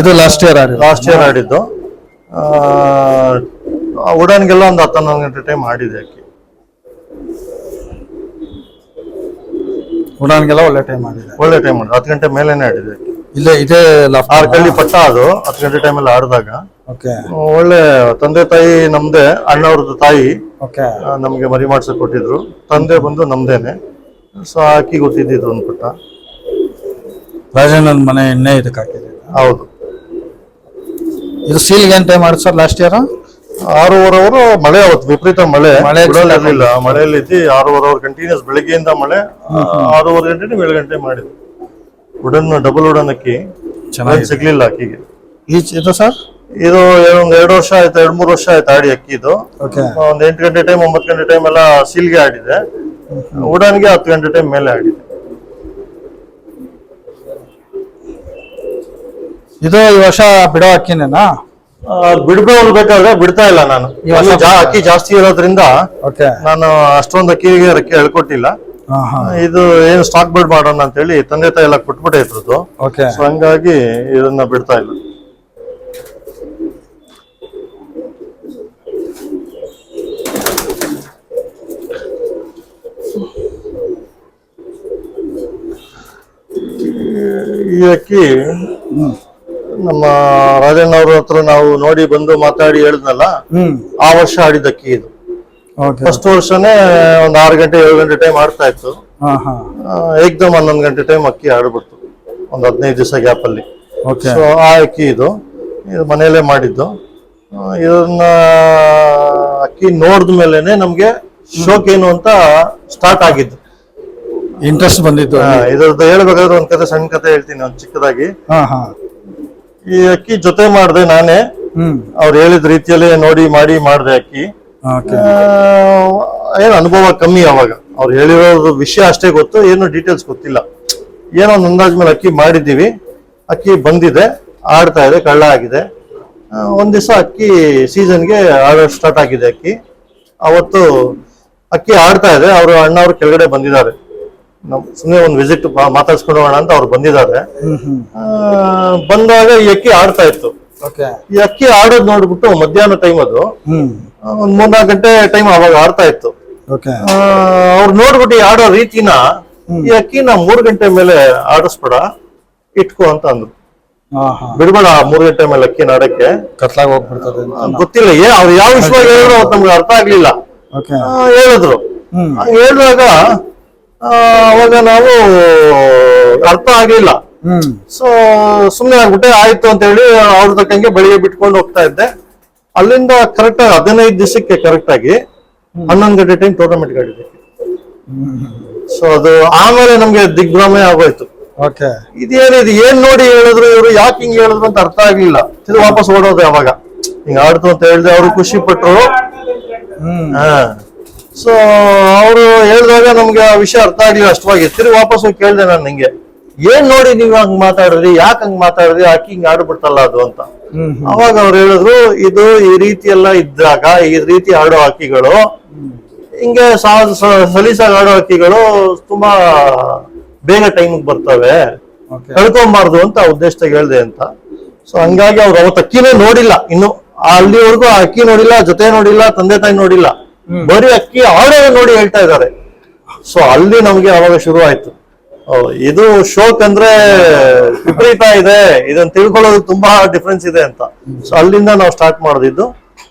ಇದು ಲಾಸ್ಟ್ ಇಯರ್ ಆಡಿದ್ದು ಲಾಸ್ಟ್ ಇಯರ್ ಆಡಿದ್ದು. ಆ, ಉಡಾನ್ಗೆಲ್ಲ ಒಂದು ಹತ್ತು ಹನ್ನೊಂದು ಗಂಟೆ ಟೈಮ್ ಆಡಿದೆ ಆಕೆ. ಉಡಾನ್ಗೆಲ್ಲ ಒಳ್ಳೆ ಟೈಮ್ ಆಡಿದೆ ಒಳ್ಳೆ ಟೈಮ್ ಆಡಿದೆ ಹತ್ತು ಗಂಟೆ ಮೇಲೇನೆ ಆಡಿದೆ ಇಲ್ಲ ಇಲ್ಲೇ ಇದೇ ಆರು ಕಲ್ಲಿ ಪಟ್ಟ ಅದು ಹತ್ತು ಗಂಟೆ ಟೈಮಲ್ಲಿ ಆಡಿದಾಗ. ಓಕೆ ಒಳ್ಳೆ ತಂದೆ ತಾಯಿ ನಮ್ದೇ ಅಣ್ಣವ್ರದ್ದು ತಾಯಿ ಓಕೆ ನಮಗೆ ಮರಿ ಮಾಡ್ಸಕ್ ಕೊಟ್ಟಿದ್ರು. ತಂದೆ ಬಂದು ನಮ್ದೇನೆ. ಸೊ ಅಕ್ಕಿ ಗೊತ್ತಿದ್ದಿದ್ದು ಒಂದು ಪುಟ್ಟ. ರಾಜಣ್ಣನ ಮನೆ ಎಣ್ಣೆ ಇದಕ್ಕೆ ಹಾಕಿದೆ ಹೌದು. ಇದು ಸೀಲ್ಗೆ ಏನು ಟೈಮ್ ಆಡಿದ್ ಸರ್ ಲಾಸ್ಟ್ ಇಯರ್ ಆರೂವರೆ ಅವರು ಮಳೆ ಅವತ್ತು ವಿಪರೀತ ಮಳೆ. ಮಳೆ ಇರಲಿಲ್ಲ ಮಳೆಯಲ್ಲಿ ಇದ್ದು ಆರೂವರೆ ಅವರ್ ಕಂಟಿನ್ಯೂಸ್ ಬೆಳಗ್ಗೆಯಿಂದ ಮಳೆ ಆರೂವರೆ ಗಂಟೆ ಏಳು ಗಂಟೆ ಮಾಡಿದ್ವಿ ಉಡನ್ ಡಬಲ್ ಉಡನ್ ಅಕ್ಕಿ. ಚೆನ್ನಾಗಿ ಸಿಗ್ಲಿಲ್ಲ ಅಕ್ಕಿಗೆ. ಈ ಇದು ಸರ್? ಇದು ಒಂದ್ ಎರಡು ವರ್ಷ ಆಯ್ತು ಎರಡ್ ಮೂರು ವರ್ಷ ಆಯ್ತು ಆಡಿ ಅಕ್ಕಿ ಇದು. ಒಂದ್ ಎಂಟು ಗಂಟೆ ಟೈಮ್ ಒಂಬತ್ತು ಗಂಟೆ ಟೈಮ್ ಎಲ್ಲ ಸೀಲ್ಗೆ ಆಡಿದೆ. ಉಡಾನ್ಗೆ ಹತ್ತು ಗಂಟೆ ಟೈಮ್ ಮೇಲೆ ಆಡಿದೆ. ಇದು ಈ ವರ್ಷ ಬಿಡೋ ಅಕ್ಕಿನೇನಾ? ಬಿಡ್ಬೋದು ಬೇಕಾದ್ರೆ ಬಿಡ್ತಾ ಇಲ್ಲ ನಾನು. ಜಾ- ಅಕ್ಕಿ ಜಾಸ್ತಿ ಇರೋದ್ರಿಂದ ಓಕೆ. ನಾನು ಅಷ್ಟೊಂದು ಅಕ್ಕಿಗೆ ರೆಕ್ಕೆ ಹೇಳ್ಕೊಟ್ಟಿಲ್ಲ. ಹಾ ಹಾ. ಇದು ಏನು ಸ್ಟಾಕ್ ಬಿಡ್ ಮಾಡೋಣ ಅಂತ ಹೇಳಿ ತಂದೆ ತಾಯಿ ಎಲ್ಲ ಕೊಟ್ಬಿಟ್ಟೆ ಇದ್ರದ್ದು. ಓಕೆ. ಸೊ ಹಂಗಾಗಿ ಇದನ್ನ ಬಿಡ್ತಾ ಇಲ್ಲ. ಈ ಅಕ್ಕಿ ನಮ್ಮ ರಾಜಣ್ಣವ್ರ ಹತ್ರ ನಾವು ನೋಡಿ ಬಂದು ಮಾತಾಡಿ ಹೇಳಿದ್ನಲ್ಲ ಆ ವರ್ಷ ಆಡಿದ ಅಕ್ಕಿ ಇದು ಫಸ್ಟ್ ವರ್ಷನೇ ಒಂದ್ ಆರು ಗಂಟೆ ಏಳು ಗಂಟೆ ಟೈಮ್ ಆಡ್ತಾ ಇತ್ತು. ಆ, ಏಕ್ದಮ್ ಹನ್ನೊಂದು ಗಂಟೆ ಟೈಮ್ ಅಕ್ಕಿ ಆಡ್ಬಿಡ್ತು ಒಂದ್ ಹದಿನೈದು ದಿವಸ ಗ್ಯಾಪ್ ಅಲ್ಲಿ. ಓಕೆ ಸೊ ಆ ಅಕ್ಕಿ ಇದು ಇದು ಮನೆಯಲ್ಲೇ ಮಾಡಿದ್ದು. ಆ, ಇದನ್ನ ಅಕ್ಕಿ ನೋಡಿದ ಮೇಲೆನೆ ನಮ್ಗೆ ಶೋಕ್ ಏನು ಅಂತ ಸ್ಟಾರ್ಟ್ ಆಗಿದ್ದು. ಇಂಟ್ರೆಸ್ಟ್ ಬಂದಿತ್ತು ಆ, ಇದ್ರದ್ದು ಹೇಳ್ಬೇಕಾದ್ರೆ ಒಂದ್ ಕತೆ ಸಣ್ಣ ಕತೆ ಹೇಳ್ತೀನಿ ಒಂದ್ ಚಿಕ್ಕದಾಗಿ. ಹಾ ಹಾ. ಈ ಅಕ್ಕಿ ಜೊತೆ ಮಾಡಿದೆ ನಾನೇ. ಅವ್ರು ಹೇಳಿದ ರೀತಿಯಲ್ಲಿ ನೋಡಿ ಮಾಡಿ ಮಾಡಿದೆ ಅಕ್ಕಿ. ಏನು ಅನುಭವ ಕಮ್ಮಿ ಅವಾಗ. ಅವ್ರು ಹೇಳಿರೋದು ವಿಷಯ ಅಷ್ಟೇ ಗೊತ್ತು ಏನು ಡೀಟೇಲ್ಸ್ ಗೊತ್ತಿಲ್ಲ. ಏನೋ ಒಂದು ಅಂದಾಜ್ ಮೇಲೆ ಅಕ್ಕಿ ಮಾಡಿದ್ದೀವಿ. ಅಕ್ಕಿ ಬಂದಿದೆ ಆಡ್ತಾ ಇದೆ ಕಳ್ಳ ಆಗಿದೆ. ಒಂದ್ ದಿವಸ ಅಕ್ಕಿ ಸೀಸನ್ಗೆ ಆಡೋದು ಸ್ಟಾರ್ಟ್ ಆಗಿದೆ ಅಕ್ಕಿ. ಅವತ್ತು ಅಕ್ಕಿ ಆಡ್ತಾ ಇದೆ ಅವರು ಅಣ್ಣವ್ರು ಕೆಳಗಡೆ ಬಂದಿದ್ದಾರೆ. ಸುಮ್ಮನೆ ಒಂದು ವಿಸಿಟ್ ಮಾತಾಡ್ಸ್ಕೊಂಡು ಹೋಗೋಣ ಅಂತ ಅವ್ರು ಬಂದಿದ್ದಾರೆ. ಬಂದಾಗ ಈ ಅಕ್ಕಿ ಆಡ್ತಾ ಇತ್ತು. ಓಕೆ ಈ ಅಕ್ಕಿ ಆಡೋದ್ ನೋಡ್ಬಿಟ್ಟು ಮಧ್ಯಾಹ್ನ ಟೈಮ್ ಅದು. ಒಂದ್ ಮೂರ್ನಾಲ್ಕು ಗಂಟೆ ಟೈಮ್ ಅವಾಗ ಆಡ್ತಾ ಇತ್ತು. ಅವ್ರು ನೋಡ್ಬಿಟ್ಟು ಆಡೋ ರೀತಿನ ಈ ಅಕ್ಕಿನ ಮೂರ್ ಗಂಟೆ ಮೇಲೆ ಆಡಿಸ್ಬೇಡ ಇಟ್ಕೋ ಅಂತ ಅಂದ್ರು. ಬಿಡ್ಬೇಡ ಮೂರ್ ಗಂಟೆ ಮೇಲೆ ಅಕ್ಕಿ ನಾಡಕ್ಕೆ ಕತ್ಲಾಗ ಹೋಗ್ಬಿಡ್ತಾರೆ ಗೊತ್ತಿಲ್ಲ ಏ ಅವ್ರು ಯಾವ ವಿಷಯವಾಗಿ ಹೇಳಿದ್ರು ಅವತ್ತು ನಮ್ಗೆ ಅರ್ಥ ಆಗ್ಲಿಲ್ಲ. ಓಕೆ ಹೇಳಿದ್ರು. ಹೇಳಿದಾಗ ಅವಾಗ ನಾವು ಅರ್ಥ ಆಗಿಲ್ಲ. ಹ್ಮ್. ಸೊ ಸುಮ್ಮನೆ ಆಗ್ಬಿಟ್ಟೆ ಆಯ್ತು ಅಂತ ಹೇಳಿ ಅವ್ರ ತಕ್ಕಂಗೆ ಬೆಳಿಗ್ಗೆ ಬಿಟ್ಕೊಂಡು ಹೋಗ್ತಾ ಇದ್ದೆ. ಅಲ್ಲಿಂದ ಕರೆಕ್ಟ್ ಆಗಿ ಹದಿನೈದು ದಿವಸಕ್ಕೆ ಕರೆಕ್ಟ್ ಆಗಿ ಹನ್ನೊಂದು ಗಂಟೆ ಟೈಮ್ ಟೂರ್ನಮೆಂಟ್ ಆಡಿದ್ದೆ ಸೊ ಅದು ಆಮೇಲೆ ನಮ್ಗೆ ದಿಗ್ಭ್ರಮೆ ಆಗೋಯ್ತು. ಓಕೆ ಇದೇನಿದು ಏನ್ ನೋಡಿ ಹೇಳಿದ್ರು ಇವರು ಯಾಕೆ ಹಿಂಗ್ ಹೇಳಿದ್ರು ಅಂತ ಅರ್ಥ ಆಗ್ಲಿಲ್ಲ. ಇದು ವಾಪಸ್ ಓಡೋದು ಅವಾಗ ಹಿಂಗ್ ಆಡ್ತು ಅಂತ ಹೇಳಿದ್ರೆ ಅವರು ಖುಷಿ ಪಟ್ರು. ಹ್ಮ್. ಸೊ ಅವರು ಹೇಳಿದಾಗ ನಮ್ಗೆ ಆ ವಿಷಯ ಅರ್ಥ ಆಗ್ಲಿಲ್ಲ ಅಷ್ಟವಾಗಿ ತಿರುಗಿ ವಾಪಸ್ ಹೋಗಿ ಕೇಳ್ದೆ ನಾನು ನಿಂಗೆ. ಏನ್ ನೋಡಿ ನೀವು ಹಂಗ್ ಮಾತಾಡಿದ್ರಿ ಯಾಕೆ ಹಂಗ್ ಮಾತಾಡಿದ್ರಿ ಆಕಿ ಹಿಂಗ್ ಆಡ್ಬಿಡ್ತಲ್ಲ ಅದು ಅಂತ. ಅವಾಗ ಅವ್ರು ಹೇಳಿದ್ರು ಇದು ಈ ರೀತಿ ಎಲ್ಲ ಇದ್ದಾಗ ಈ ರೀತಿ ಆಡೋ ಹಕ್ಕಿಗಳು ಹಿಂಗೆ ಸಲೀಸಾಗಿ ಆಡೋ ಹಕ್ಕಿಗಳು ತುಂಬಾ ಬೇಗ ಟೈಮಿಗೆ ಬರ್ತವೆ. ಕಳ್ಕೊಂಬಾರ್ದು ಅಂತ ಉದ್ದೇಶದಾಗ ಹೇಳ್ದೆ ಅಂತ. ಸೊ ಹಂಗಾಗಿ ಅವ್ರು ಅವತ್ತು ಅಕ್ಕಿನೇ ನೋಡಿಲ್ಲ ಇನ್ನು ಅಲ್ಲಿವರೆಗೂ ಅಕ್ಕಿ ನೋಡಿಲ್ಲ ಜೊತೆ ನೋಡಿಲ್ಲ ತಂದೆ ತಾಯಿ ನೋಡಿಲ್ಲ. ಬರೀ ಅಕ್ಕಿ ಆಡೋ ನೋಡಿ ಹೇಳ್ತಾ ಇದ್ದಾರೆ. ಸೊ ಅಲ್ಲಿ ನಮ್ಗೆ ಅವಾಗ ಶುರು ಆಯ್ತು ಇದು ಶೋಕ್ ಅಂದ್ರೆ ವಿಪರೀತ ಇದೆ. ಇದನ್ನ ತಿಳ್ಕೊಳ್ಳೋದು ತುಂಬಾ ಡಿಫ್ರೆನ್ಸ್ ಇದೆ ಅಂತ. ಸೊ ಅಲ್ಲಿಂದ ನಾವು ಸ್ಟಾರ್ಟ್ ಮಾಡಿದ್ದು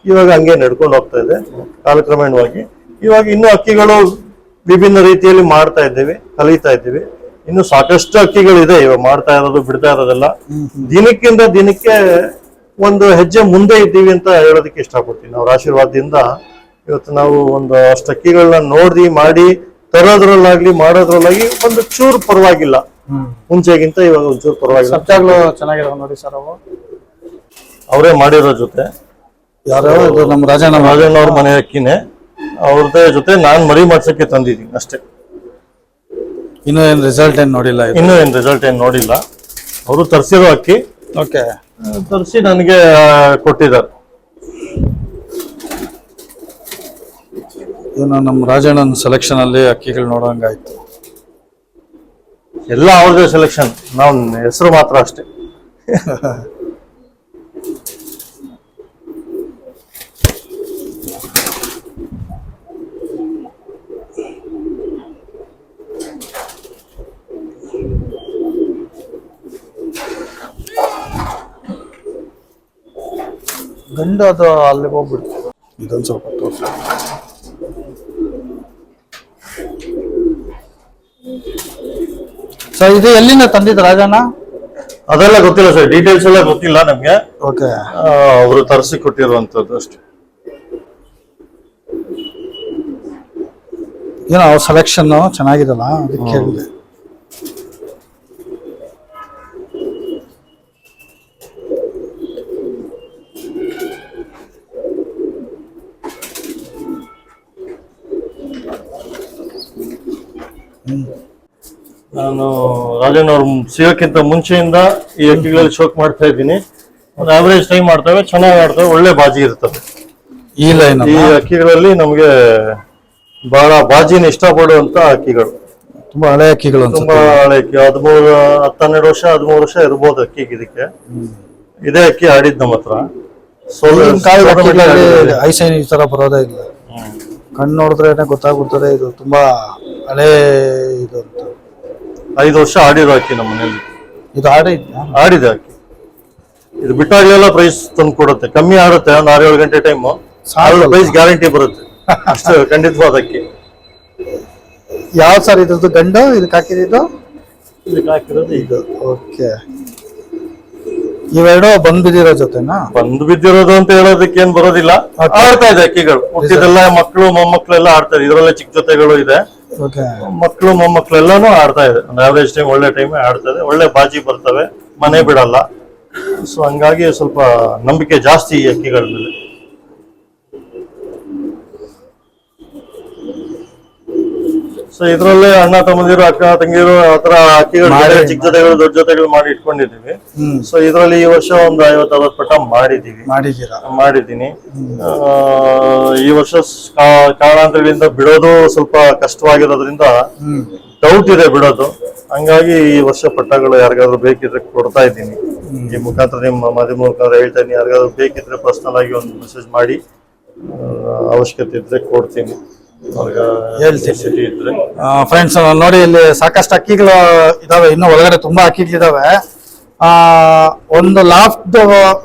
ಇವಾಗ ಹಂಗೆ ನಡ್ಕೊಂಡು ಹೋಗ್ತಾ ಇದೆ ಕಾಲಕ್ರಮೇಣವಾಗಿ. ಇವಾಗ ಇನ್ನು ಅಕ್ಕಿಗಳು ವಿಭಿನ್ನ ರೀತಿಯಲ್ಲಿ ಮಾಡ್ತಾ ಇದ್ದೀವಿ ಕಲಿತಾ ಇದ್ದೀವಿ. ಇನ್ನು ಸಾಕಷ್ಟು ಅಕ್ಕಿಗಳಿದೆ. ಇವಾಗ ಮಾಡ್ತಾ ಇರೋದು ಬಿಡ್ತಾ ಇರೋದೆಲ್ಲ. ದಿನಕ್ಕಿಂತ ದಿನಕ್ಕೆ ಒಂದು ಹೆಜ್ಜೆ ಮುಂದೆ ಇದ್ದೀವಿ ಅಂತ ಹೇಳೋದಕ್ಕೆ ಇಷ್ಟಪಡ್ತೀನಿ. ಅವ್ರ ಆಶೀರ್ವಾದದಿಂದ ಇವತ್ತು ನಾವು ಒಂದು ಅಷ್ಟು ಅಕ್ಕಿಗಳನ್ನ ನೋಡಿ ಮಾಡಿ ತರೋದ್ರಲ್ಲಾಗ್ಲಿ ಮಾಡೋದ್ರಲ್ಲಾಗಿ ಒಂದು ಚೂರು ಪರವಾಗಿಲ್ಲ. ಮುಂಚೆಗಿಂತ ಇವಾಗ ಒಂಚೂರು ಪರವಾಗಿಲ್ಲ. ಸಬ್ಜಾಗ್ಲು ಚೆನ್ನಾಗಿರೋ ನೋಡಿ ಸರ್ ಅವು. ಅವರೇ ಮಾಡಿರೋ ಜೊತೆ. ಯಾರು? ಇದು ನಮ್ಮ ರಾಜಣ್ಣ. ರಾಜಣ್ಣ ಅವ್ರ ಮನೆ ಅಕ್ಕಿನೇ. ಅವ್ರದೇ ಜೊತೆ ನಾನ್ ಮರಿ ಮಾಡ್ಸಕ್ಕೆ ತಂದಿದ್ದೀನಿ ಅಷ್ಟೇ. ಇನ್ನೂ ಏನ್ ರಿಸಲ್ಟ್ ಏನ್ ನೋಡಿಲ್ಲ ಇದು? ಇನ್ನೂ ಏನ್ ರಿಸಲ್ಟ್ ಏನ್ ನೋಡಿಲ್ಲ. ಅವರು ತರಿಸಿರೋ ಅಕ್ಕಿ. ಓಕೆ ತರಿಸಿ ನನಗೆ ಕೊಟ್ಟಿದ್ದಾರೆ. ಇವನು ನಮ್ಮ ರಾಜಣ್ಣನ ಸೆಲೆಕ್ಷನ್ ಅಲ್ಲಿ ಅಕ್ಕಿಗಳು ನೋಡೋಂಗಾಯ್ತು. ಎಲ್ಲ ಅವ್ರದೇ ಸೆಲೆಕ್ಷನ್ ನಾವು ಹೆಸರು ಮಾತ್ರ ಅಷ್ಟೇ. ಗಂಡ ಅದು ಅಲ್ಲಿ ಹೋಗ್ಬಿಡ್ತು. ಇದೊಂದು ಸ್ವಲ್ಪ ತೋರ್ಸು. ಸರ್ ಇದು ಎಲ್ಲಿಂದ ತಂದಿದ್ದು ರಾಜಣ್ಣ? ಅದೆಲ್ಲ ಗೊತ್ತಿಲ್ಲ ಸರ್ ಡೀಟೇಲ್ಸ್ ಎಲ್ಲ ಗೊತ್ತಿಲ್ಲ ನಮ್ಗೆ. ಓಕೆ ಅವರು ತರಿಸಿ ಕೊಟ್ಟಿರುವಂತದ್ದು ಅಷ್ಟೇ. ಏನೋ ಸೆಲೆಕ್ಷನ್ ಚೆನ್ನಾಗಿದಲ್ಲ ಅದಕ್ಕೆ ಕೇಳಿದೆ. ನಾನು ರಾಜನ್ ಅವ್ರು ಸಿಗೋಕ್ಕಿಂತ ಮುಂಚೆಯಿಂದ ಈ ಅಕ್ಕಿಗಳಲ್ಲಿ ಶೋಕ್ ಮಾಡ್ತಾ ಇದ್ದೀನಿ. ಒಂದು ಆವರೇಜ್ ಟೈಮ್ ಮಾಡ್ತವೆ ಚೆನ್ನಾಗಿ ಆಡ್ತವೆ ಒಳ್ಳೆ ಬಾಜಿ ಇರ್ತದೆ. ಈ ಲೈನ್ ಈ ಅಕ್ಕಿಗಳಲ್ಲಿ ನಮಗೆ ಬಹಳ ಬಾಜಿನ ಇಷ್ಟಪಡುವಂತ ಅಕ್ಕಿಗಳು ತುಂಬಾ ಹಳೆ ಅಕ್ಕಿಗಳು ತುಂಬಾ ಹಳೆ ಅಕ್ಕಿ ಹದಿಮೂರು ಹತ್ತೆರಡು ವರ್ಷ ಹದಿಮೂರು ವರ್ಷ ಇರ್ಬೋದು ಅಕ್ಕಿ ಇದಕ್ಕೆ. ಇದೇ ಅಕ್ಕಿ ಆಡಿದ್ ನಮ್ಮ ಹತ್ರ. ಐಸೈನ್ ಈ ತರ ಬರೋದೇ ಇಲ್ಲ. ಕಣ್ಣು ನೋಡಿದ್ರೆ ಗೊತ್ತಾಗ್ಬಿಡ್ತದೆ ಇದು ತುಂಬಾ ಹಳೆ ಇದು ಅಂತ. ಐದು ವರ್ಷ ಆಡಿರೋ ಅಕ್ಕಿ ನಮ್ಮ ಮನೆಯಲ್ಲಿ. ಇದು ಆಡೇ ಇದ್ಯಾ? ಆಡಿದೆ ಅಕ್ಕಿ ಇದು ಬಿಟ್ಟಾಗ್ಲೆಲ್ಲ ಪ್ರೈಸ್ ತಂದು ಕೊಡುತ್ತೆ. ಕಮ್ಮಿ ಆಡುತ್ತೆ ಒಂದು ಆರು ಏಳು ಗಂಟೆ ಟೈಮ್ ಸಾವಿರ ಪ್ರೈಸ್ ಗ್ಯಾರಂಟಿ ಬರುತ್ತೆ. ಅಷ್ಟು [LAUGHS] ಖಂಡಿತವಾದ ಅಕ್ಕಿ ಯಾವ ಸರ್ ಇದ್ರದ್ದು ಗಂಡು ಇದಕ್ಕೆ ಹಾಕಿದ್ದು ಇದಕ್ಕೆ ಹಾಕಿರೋದು ಇದು. ಓಕೆ. ಇವೆರಡು ಬಂದ್ ಬಿದ್ದಿರೋ ಜೊತೆನಾ? ಬಂದು ಬಿದ್ದಿರೋದು ಅಂತ ಹೇಳೋದಕ್ಕೆ ಏನ್ ಬರೋದಿಲ್ಲ. ಆಡ್ತಾ ಇದೆ ಅಕ್ಕಿಗಳು ಹುಟ್ಟಿದೆಲ್ಲ ಮಕ್ಕಳು ಮೊಮ್ಮಕ್ಕಳೆಲ್ಲ ಆಡ್ತಾರೆ ಇದರಲ್ಲೇ ಚಿಕ್ಕ ಜೊತೆಗಳು ಇದೆ. ಮಕ್ಕಳು ಮೊಮ್ಮಕ್ಕಳೆಲ್ಲಾನು ಆಡ್ತಾ ಇದೆ. ಆವರೇಜ್ ಟೈಮ್ ಒಳ್ಳೆ ಟೈಮ್ ಆಡ್ತದೆ ಒಳ್ಳೆ ಬಾಜಿ ಬರ್ತವೆ. ಮನೆ ಬಿಡಲ್ಲ. ಸೊ ಹಂಗಾಗಿ ಸ್ವಲ್ಪ ನಂಬಿಕೆ ಜಾಸ್ತಿ ಈ ಅಕ್ಕಿಗಳ ಮೇಲೆ ಸೊ ಇದ್ರಲ್ಲಿ ಅಣ್ಣ ತಮ್ಮಂದಿರು ಅಕ್ಕ ತಂಗಿರು ಆತರ ಅಕ್ಕಿಗಳು ಬೇರೆ ಚಿಕ್ಕ ಜೊತೆಗಳು ದೊಡ್ಡ ಜೊತೆಗಳು ಮಾಡಿ ಇಟ್ಕೊಂಡಿದೀವಿ ಹ್ಮ್. ಸೊ ಇದ್ರಲ್ಲಿ ಈ ವರ್ಷ ಒಂದು ಐವತ್ತು ಅರವತ್ತು ಪಟ ಮಾಡಿದೀವಿ ಮಾಡಿದೀರಾ ಮಾಡಿದ್ದೀನಿ. ಆ, ಈ ವರ್ಷ ಕಾರಣಾಂತರಗಳಿಂದ ಬಿಡೋದು ಸ್ವಲ್ಪ ಕಷ್ಟವಾಗಿರೋದ್ರಿಂದ ಡೌಟ್ ಇದೆ ಬಿಡೋದು. ಹಂಗಾಗಿ ಈ ವರ್ಷ ಪಟ್ಟಗಳು ಯಾರಿಗಾದ್ರೂ ಬೇಕಿದ್ರೆ ಕೊಡ್ತಾ ಇದ್ದೀನಿ. ಈ ಮುಖಾಂತರ ನಿಮ್ಮ ಮಾಧ್ಯಮ ಮುಖಾಂತರ ಹೇಳ್ತಾ ಇದ್ದೀನಿ ಯಾರಿಗಾದ್ರೂ ಬೇಕಿದ್ರೆ ಪರ್ಸನಲ್ ಆಗಿ ಒಂದು ಮೆಸೇಜ್ ಮಾಡಿ ಅವಶ್ಯಕತೆ ಇದ್ರೆ ಕೊಡ್ತೀನಿ. ಹೇಳ್ತೀನಿ. ಫ್ರೆಂಡ್ಸ್ ನೋಡಿ ಇಲ್ಲಿ ಸಾಕಷ್ಟು ಅಕ್ಕಿಗಳು ಇದಾವೆ. ಇನ್ನು ಒಳಗಡೆ ತುಂಬಾ ಅಕ್ಕಿಗಳಿದಾವೆ ಆ ಒಂದು ಲಾಫ್ಟ್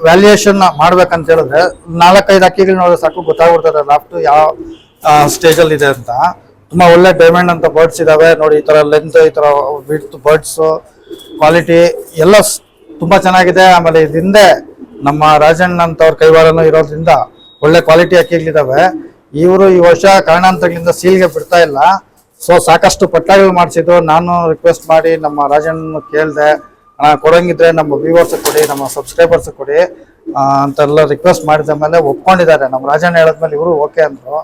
ವ್ಯಾಲ್ಯೂಯೇಷನ್ ಮಾಡ್ಬೇಕಂತ ಹೇಳಿದ್ರೆ ನಾಲ್ಕೈದು ಅಕ್ಕಿಗಳು ನೋಡಿದ್ರೆ ಸಾಕು ಗೊತ್ತಾಗ್ಬಿಡ್ತಾರೆ ಲಾಫ್ಟ್ ಯಾವ ಸ್ಟೇಜ್ ಅಲ್ಲಿ ಇದೆ ಅಂತ. ತುಂಬಾ ಒಳ್ಳೆ ಡೈಮಂಡ್ ಅಂತ ಬರ್ಡ್ಸ್ ಇದಾವೆ. ನೋಡಿ ಈ ತರ ಲೆಂತ್ ಈ ತರ ವಿಡ್ತ್ ಬರ್ಡ್ಸ್ ಕ್ವಾಲಿಟಿ ಎಲ್ಲ ತುಂಬಾ ಚೆನ್ನಾಗಿದೆ. ಆಮೇಲೆ ಇದ್ ಹಿಂದೆ ನಮ್ಮ ರಾಜಣ್ಣ ಅಂತವ್ರ ಕೈವಾರನೂ ಇರೋದ್ರಿಂದ ಒಳ್ಳೆ ಕ್ವಾಲಿಟಿ ಅಕ್ಕಿಗಳಿದಾವೆ. ಇವರು ಈ ವರ್ಷ ಕಾರಣಾಂತರಗಳಿಂದ ಸೀಲ್ಗೆ ಬಿಡ್ತಾ ಇಲ್ಲ. ಸೊ ಸಾಕಷ್ಟು ಪಟ್ಟಾಗಳು ಮಾಡಿಸಿದ್ದು ನಾನು ರಿಕ್ವೆಸ್ಟ್ ಮಾಡಿ ನಮ್ಮ ರಾಜಣ್ಣ ಕೇಳಿದೆ ಕೊಡಂಗಿದ್ರೆ ನಮ್ಮ ವ್ಯೂವರ್ಸ್ ಕೊಡಿ, ನಮ್ಮ ಸಬ್ಸ್ಕ್ರೈಬರ್ಸ್ ಕೊಡಿ. ಅಂತೆಲ್ಲ ರಿಕ್ವೆಸ್ಟ್ ಮಾಡಿದ ಮೇಲೆ ಒಪ್ಕೊಂಡಿದ್ದಾರೆ. ನಮ್ಮ ರಾಜಣ್ಣ ಹೇಳಿದ್ಮೇಲೆ ಇವರು ಓಕೆ ಅಂದರು.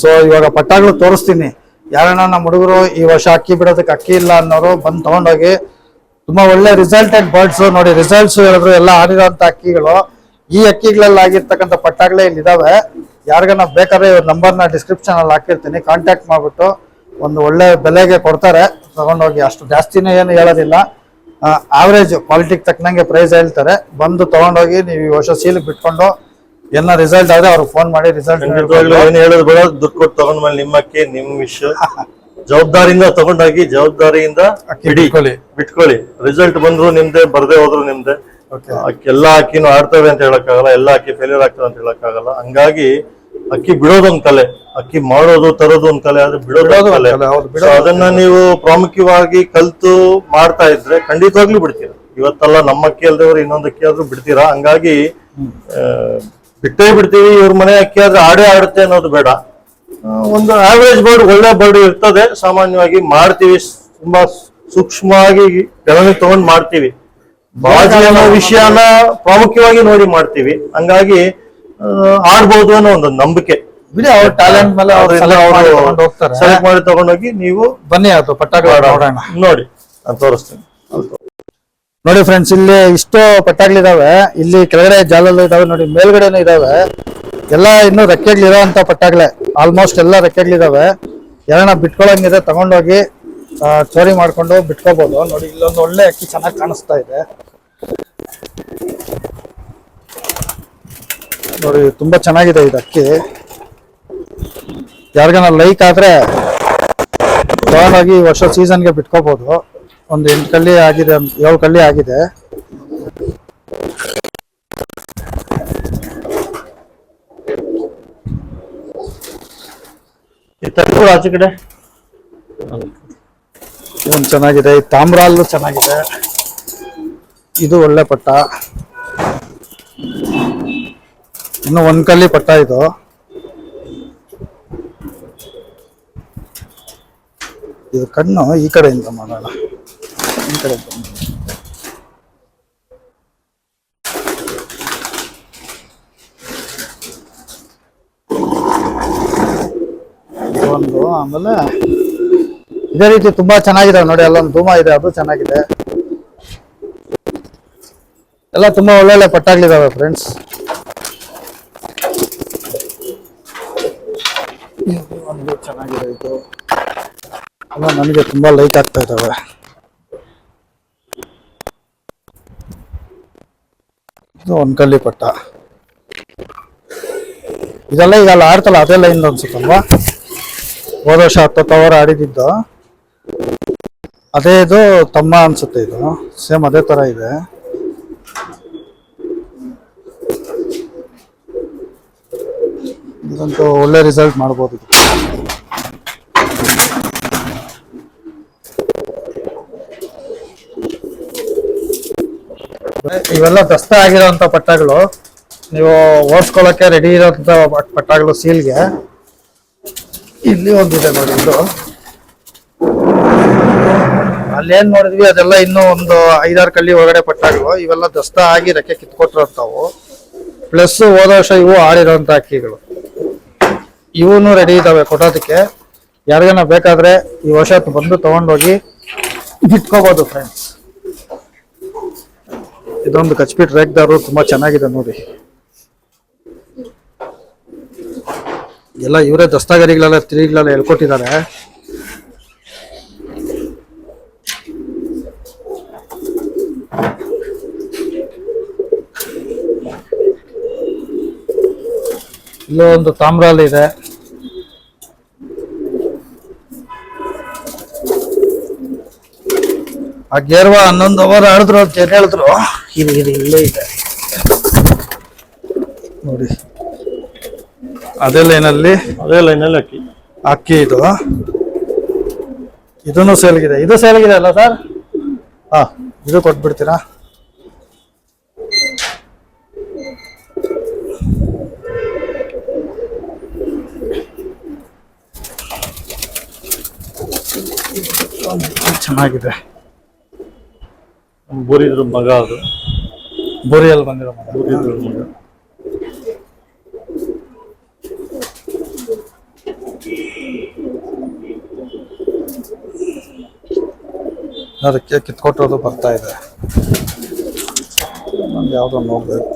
ಸೊ ಇವಾಗ ಪಟ್ಟಾಗಳು ತೋರಿಸ್ತೀನಿ. ಯಾರನ್ನ ನಮ್ಮ ಹುಡುಗರು ಈ ವರ್ಷ ಅಕ್ಕಿ ಬಿಡೋದಕ್ಕೆ ಅಕ್ಕಿ ಇಲ್ಲ ಅನ್ನೋರು ಬಂದು ತೊಗೊಂಡೋಗಿ, ತುಂಬಾ ಒಳ್ಳೆ ರಿಸಲ್ಟೆಡ್ ಬರ್ಡ್ಸು ನೋಡಿ ರಿಸಲ್ಟ್ಸ್ ಹೇಳಿದ್ರು, ಎಲ್ಲ ಆಡಿರೋಂಥ ಅಕ್ಕಿಗಳು. ಈ ಅಕ್ಕಿಗಳಲ್ಲಿ ಆಗಿರ್ತಕ್ಕಂಥ ಪಟ್ಟಾಗಳೇ ಇಲ್ಲಿ ಇದಾವೆ. ಯಾರಿಗನ್ನ ಬೇಕಾದ್ರೆ ಇವ್ರ ನಂಬರ್ನ ಡಿಸ್ಕ್ರಿಪ್ಷನ್ ಅಲ್ಲಿ ಹಾಕಿರ್ತೀನಿ. ಕಾಂಟ್ಯಾಕ್ಟ್ ಮಾಡ್ಬಿಟ್ಟು ಒಂದು ಒಳ್ಳೆ ಬೆಲೆಗೆ ಕೊಡ್ತಾರೆ. ತಗೊಂಡೋಗಿ ಅಷ್ಟು ಜಾಸ್ತಿನೇ ಏನು ಹೇಳೋದಿಲ್ಲ. ಆವ್ರೇಜ್ ಕ್ವಾಲಿಟಿಗೆ ತಕ್ಕನಂಗೆ ಪ್ರೈಸ್ ಹೇಳ್ತಾರೆ. ಬಂದು ತಗೊಂಡೋಗಿ ನೀವು ಈ ವರ್ಷ ಸೀಲ್ ಬಿಟ್ಕೊಂಡು ಎಲ್ಲ ರಿಸಲ್ಟ್ ಆದ್ರೆ ಅವ್ರಿಗೆ ಫೋನ್ ಮಾಡಿ ರಿಸಲ್ಟ್ ಏನ್ ಹೇಳೋದು ಬೇಡ. ದುಡ್ಡು ಕೊಟ್ಟು ನಿಮ್ಮ ನಿಮ್ಮಕ್ಕೆ ನಿಮ್ಮ ವಿಷಯ ಜವಾಬ್ದಾರಿಯಿಂದ ತಗೊಂಡೋಗಿ ಜವಾಬ್ದಾರಿಯಿಂದ ಬಿಟ್ಕೊಳ್ಳಿ. ಬಿಟ್ಕೊಳ್ಳಿ. ರಿಸಲ್ಟ್ ಬಂದ್ರು ನಿಮ್ದೆ ಬರ್ದೇ ಹೋದ್ರು ನಿಮ್ದೆ. ಎಲ್ಲಾ ಅಕ್ಕಿನೂ ಆಡ್ತವೆ ಅಂತ ಹೇಳಕ್ಕಾಗಲ್ಲ ಎಲ್ಲ ಅಕ್ಕಿ ಫೇಲ್ಯೂರ್ ಆಗ್ತವೆ ಅಂತ ಹೇಳಕ್ಕಾಗಲ್ಲ. ಹಂಗಾಗಿ ಅಕ್ಕಿ ಬಿಡೋದೊಂದ್ ಕಲೆ. ಅಕ್ಕಿ ಮಾಡೋದು ತರೋದು ಒಂದ್ ಕಲೆ ಆದ್ರೆ ಬಿಡೋದು ಕಲೆ. ಅದನ್ನ ನೀವು ಪ್ರಾಮುಖ್ಯವಾಗಿ ಕಲ್ತು ಮಾಡ್ತಾ ಇದ್ರೆ ಖಂಡಿತವಾಗ್ಲೂ ಬಿಡ್ತೀರ? ಇವತ್ತಲ್ಲ ನಮ್ಮ ಅಕ್ಕಿ ಅಲ್ದವ್ರು ಇನ್ನೊಂದು ಅಕ್ಕಿ ಆದ್ರೂ ಬಿಡ್ತೀರಾ? ಹಂಗಾಗಿ ಬಿಟ್ಟೇ ಬಿಡ್ತೀವಿ ಇವ್ರ ಮನೆ ಅಕ್ಕಿ ಆದ್ರೆ ಆಡೇ ಆಡುತ್ತೆ ಅನ್ನೋದು ಬೇಡ. ಒಂದು ಆವರೇಜ್ ಬರ್ಡ್ ಒಳ್ಳೆ ಬರ್ಡ್ ಇರ್ತದೆ. ಸಾಮಾನ್ಯವಾಗಿ ಮಾಡ್ತೀವಿ ತುಂಬಾ ಸೂಕ್ಷ್ಮವಾಗಿ ಗಣನೆ ತಗೊಂಡ್ ಮಾಡ್ತೀವಿ. ಬಾಜಿ ಅನ್ನೋ ವಿಷಯನ ಪ್ರಾಮುಖ್ಯವಾಗಿ ನೋಡಿ ಮಾಡ್ತೀವಿ. ಹಂಗಾಗಿ ಆಡ್ಬಹುದು ಆಡ್ಬೋದು ಅನ್ನೋ ಒಂದು ನಂಬಿಕೆ. ಬಿಡಿ ಅವ್ರ ಟ್ಯಾಲೆಂಟ್ ಮೇಲೆ ಅವರು ಸೆಲೆಕ್ಟ್ ಮಾಡಿ ತಗೊಂಡೋಗಿ ನೀವು ಬನ್ನಿ ಅದು ಪಟ್ಟಾಗಳು ನೋಡೋಣ. ನೋಡಿ ನಾನು ತೋರಿಸ್ತೀನಿ. ನೋಡಿ ಫ್ರೆಂಡ್ಸ್ ಇಲ್ಲಿ ಇಷ್ಟು ಪಟ್ಟಾಗ್ಲಿದಾವೆ ಇಲ್ಲಿ ಕೆಳಗಡೆ ಜಾಲಲ್ಲಿ ಇದಾವೆ ನೋಡಿ ಮೇಲ್ಗಡೆನೂ ಇದಾವೆ. ಎಲ್ಲ ಇನ್ನು ರೆಕ್ಕೆಗಳಿರೋ ಅಂತ ಪಟ್ಟಾಗ್ಲೆ ಆಲ್ಮೋಸ್ಟ್ ಎಲ್ಲ ರೆಕ್ಕೆಗಳಿದಾವೆ. ಯಾರನ್ನ ಬಿಟ್ಕೊಳಂಗಿದೆ ತಗೊಂಡೋಗಿ ಚೋರಿ ಮಾಡ್ಕೊಂಡು ಬಿಟ್ಕೋಬಹುದು ನೋಡಿ, ಇಲ್ಲೊಂದು ಒಳ್ಳೆ ಅಕ್ಕಿ ಚೆನ್ನಾಗಿ ಕಾಣಿಸ್ತಾ ಇದೆ. ನೋಡಿ, ತುಂಬಾ ಚೆನ್ನಾಗಿದೆ ಇದು ಅಕ್ಕಿ. ಯಾರಿಗಾನ ಲೈಕ್ ಆದ್ರೆ ತಗೊಂಡೋಗಿ ವರ್ಷ ಸೀಸನ್ಗೆ ಬಿಟ್ಕೋಬಹುದು ಒಂದು ಎಂಟು ಕಲ್ಲಿ ಆಗಿದೆ, ಏಳು ಕಲ್ಲಿ ಆಗಿದೆ. ಆಚೆ ಕಡೆ. ಇದೊಂದು ಚೆನ್ನಾಗಿದೆ. ತಾಮ್ರಲ್ಲೂ ಚೆನ್ನಾಗಿದೆ. ಇದು ಒಳ್ಳೆ ಪಟ್ಟ. ಇನ್ನು ಒಂದ್ ಕಲ್ಲಿ ಪಟ್ಟ ಇದು. ಇದು ಕಣ್ಣು ಈ ಕಡೆಯಿಂದ ಮಾಡೋಣ. ಈ ಕಡೆ ಒಂದು, ಆಮೇಲೆ ಇದೇ ರೀತಿ ತುಂಬಾ ಚೆನ್ನಾಗಿದೆ ನೋಡಿ ಅಲ್ಲೊಂದು ಧೂಮ ಇದೆ ಅದು ಚೆನ್ನಾಗಿದೆ. ಎಲ್ಲ ತುಂಬಾ ಒಳ್ಳೊಳ್ಳೆ ಪಟ್ಟಾಗ್ಲಿದಾವೆ ಫ್ರೆಂಡ್ಸ್ ಚೆನ್ನಾಗಿದೆ ಇದು. ಅಲ್ಲ ನನಗೆ ತುಂಬಾ ಲೈಕ್ ಆಗ್ತಾ ಇದಾವೆ. ಇದು ಒಂದ್ಕಲ್ಲಿ ಪಟ್ಟ. ಇದೆಲ್ಲ ಈಗ ಅಲ್ಲಿ ಆಡ್ತಲ್ಲ ಅದೆಲ್ಲ ಇಂದ ಅನ್ಸುತ್ತಲ್ವಾ? ಹೋದ ವರ್ಷ ಹತ್ತತ್ತು ಅವರ್ ಆಡಿದ್ದು. ಅದೇ ಇದು ತಮ್ಮ ಅನ್ಸುತ್ತೆ ಇದು. ಸೇಮ್ ಅದೇ ತರ ಇದೆ. ಇದಂತೂ ಒಳ್ಳೆ ರಿಸಲ್ಟ್ ಮಾಡ್ಬೋದು ಇವೆಲ್ಲ ದಸ್ತ ಆಗಿರೋಂಥ ಪಟ್ಟಗಳು. ನೀವು ಓಡಿಸ್ಕೊಳ್ಳೋಕೆ ರೆಡಿ ಇರೋಂಥ ಪಟ್ಟಗಳು ಸೀಲ್ಗೆ ಇಲ್ಲಿ ಒಂದಿದೆ ನೋಡಿ ಇದು. ಅಲ್ಲೇನ್ ನೋಡಿದ್ವಿ, ಅದೆಲ್ಲ ಇನ್ನೂ ಒಂದು ಐದಾರು ಕಳ್ಳಿ ಒಳಗಡೆ ಪಟ್ಟಾಗಳು ಇವೆಲ್ಲ ದಸ್ತ ಆಗಿ ರೆಕ್ಕೆ ಕಿತ್ಕೊಟ್ಟಿರ್ತಾವು ಪ್ಲಸ್ ಹೋದ ವರ್ಷ ಇವು ಆಡಿರೋಂಥ ಅಕ್ಕಿಗಳು. ಇವನು ರೆಡಿ ಇದಾವೆ ಕೊಡೋದಕ್ಕೆ. ಯಾರಿಗಾನ ಬೇಕಾದ್ರೆ ಈ ವರ್ಷ ಬಂದು ತಗೊಂಡೋಗಿ ಇಟ್ಕೋಬಹುದು ಫ್ರೆಂಡ್ಸ್ ಇದೊಂದು ಕಚ್ಪಿಟ್ ರೇಗ್ದಾರು ತುಂಬಾ ಚೆನ್ನಾಗಿದೆ ನೋಡಿ. ಎಲ್ಲ ಇವರೇ ದಸ್ತಾಗರಿಗಳೆಲ್ಲ ತಿರುಗಿಗಳೆಲ್ಲ ಹೇಳ್ಕೊಟ್ಟಿದ್ದಾರೆ ಇಲ್ಲೂ ಒಂದು ತಾಮ್ರಾಲ್ ಇದೆ. ಆ ಗೇರ್ವ ಹನ್ನೊಂದು ಅವರ್ ಆಡಿದ್ರು ಅಂತ ಏನ್ ಹೇಳಿದ್ರು? ಇದು ಇದು ಇಲ್ಲೇ ಇದೆ. ನೋಡಿ. ಅದೇ ಲೈನಲ್ಲಿ ಅದೇ ಲೈನಲ್ಲಿ ಅಕ್ಕಿ. ಅಕ್ಕಿ ಇದು. ಇದನ್ನು ಸೇಲ್ಗಿದೆ ಇದು ಸೇಲ್ಗಿದೆ ಅಲ್ಲ ಸರ್? ಹಾ. ಇದು ಕೊಟ್ಬಿಡ್ತೀರಾ? ಚೆನ್ನಾಗಿದೆ. ಬೂರಿದ್ರ ಮಗ ಅದು. ಬೋರಿಯಲ್ಲಿ ಬಂದಿರೋ ಮಗ. ಬೂರಿದ್ರ ಮಗ. ಅದಕ್ಕೆ ಕಿತ್ಕೊಟ್ಟೋದು ಬರ್ತಾ ಇದೆ. ಒಂದು ಯಾವುದೋ ನೋಡ್ಬೇಕು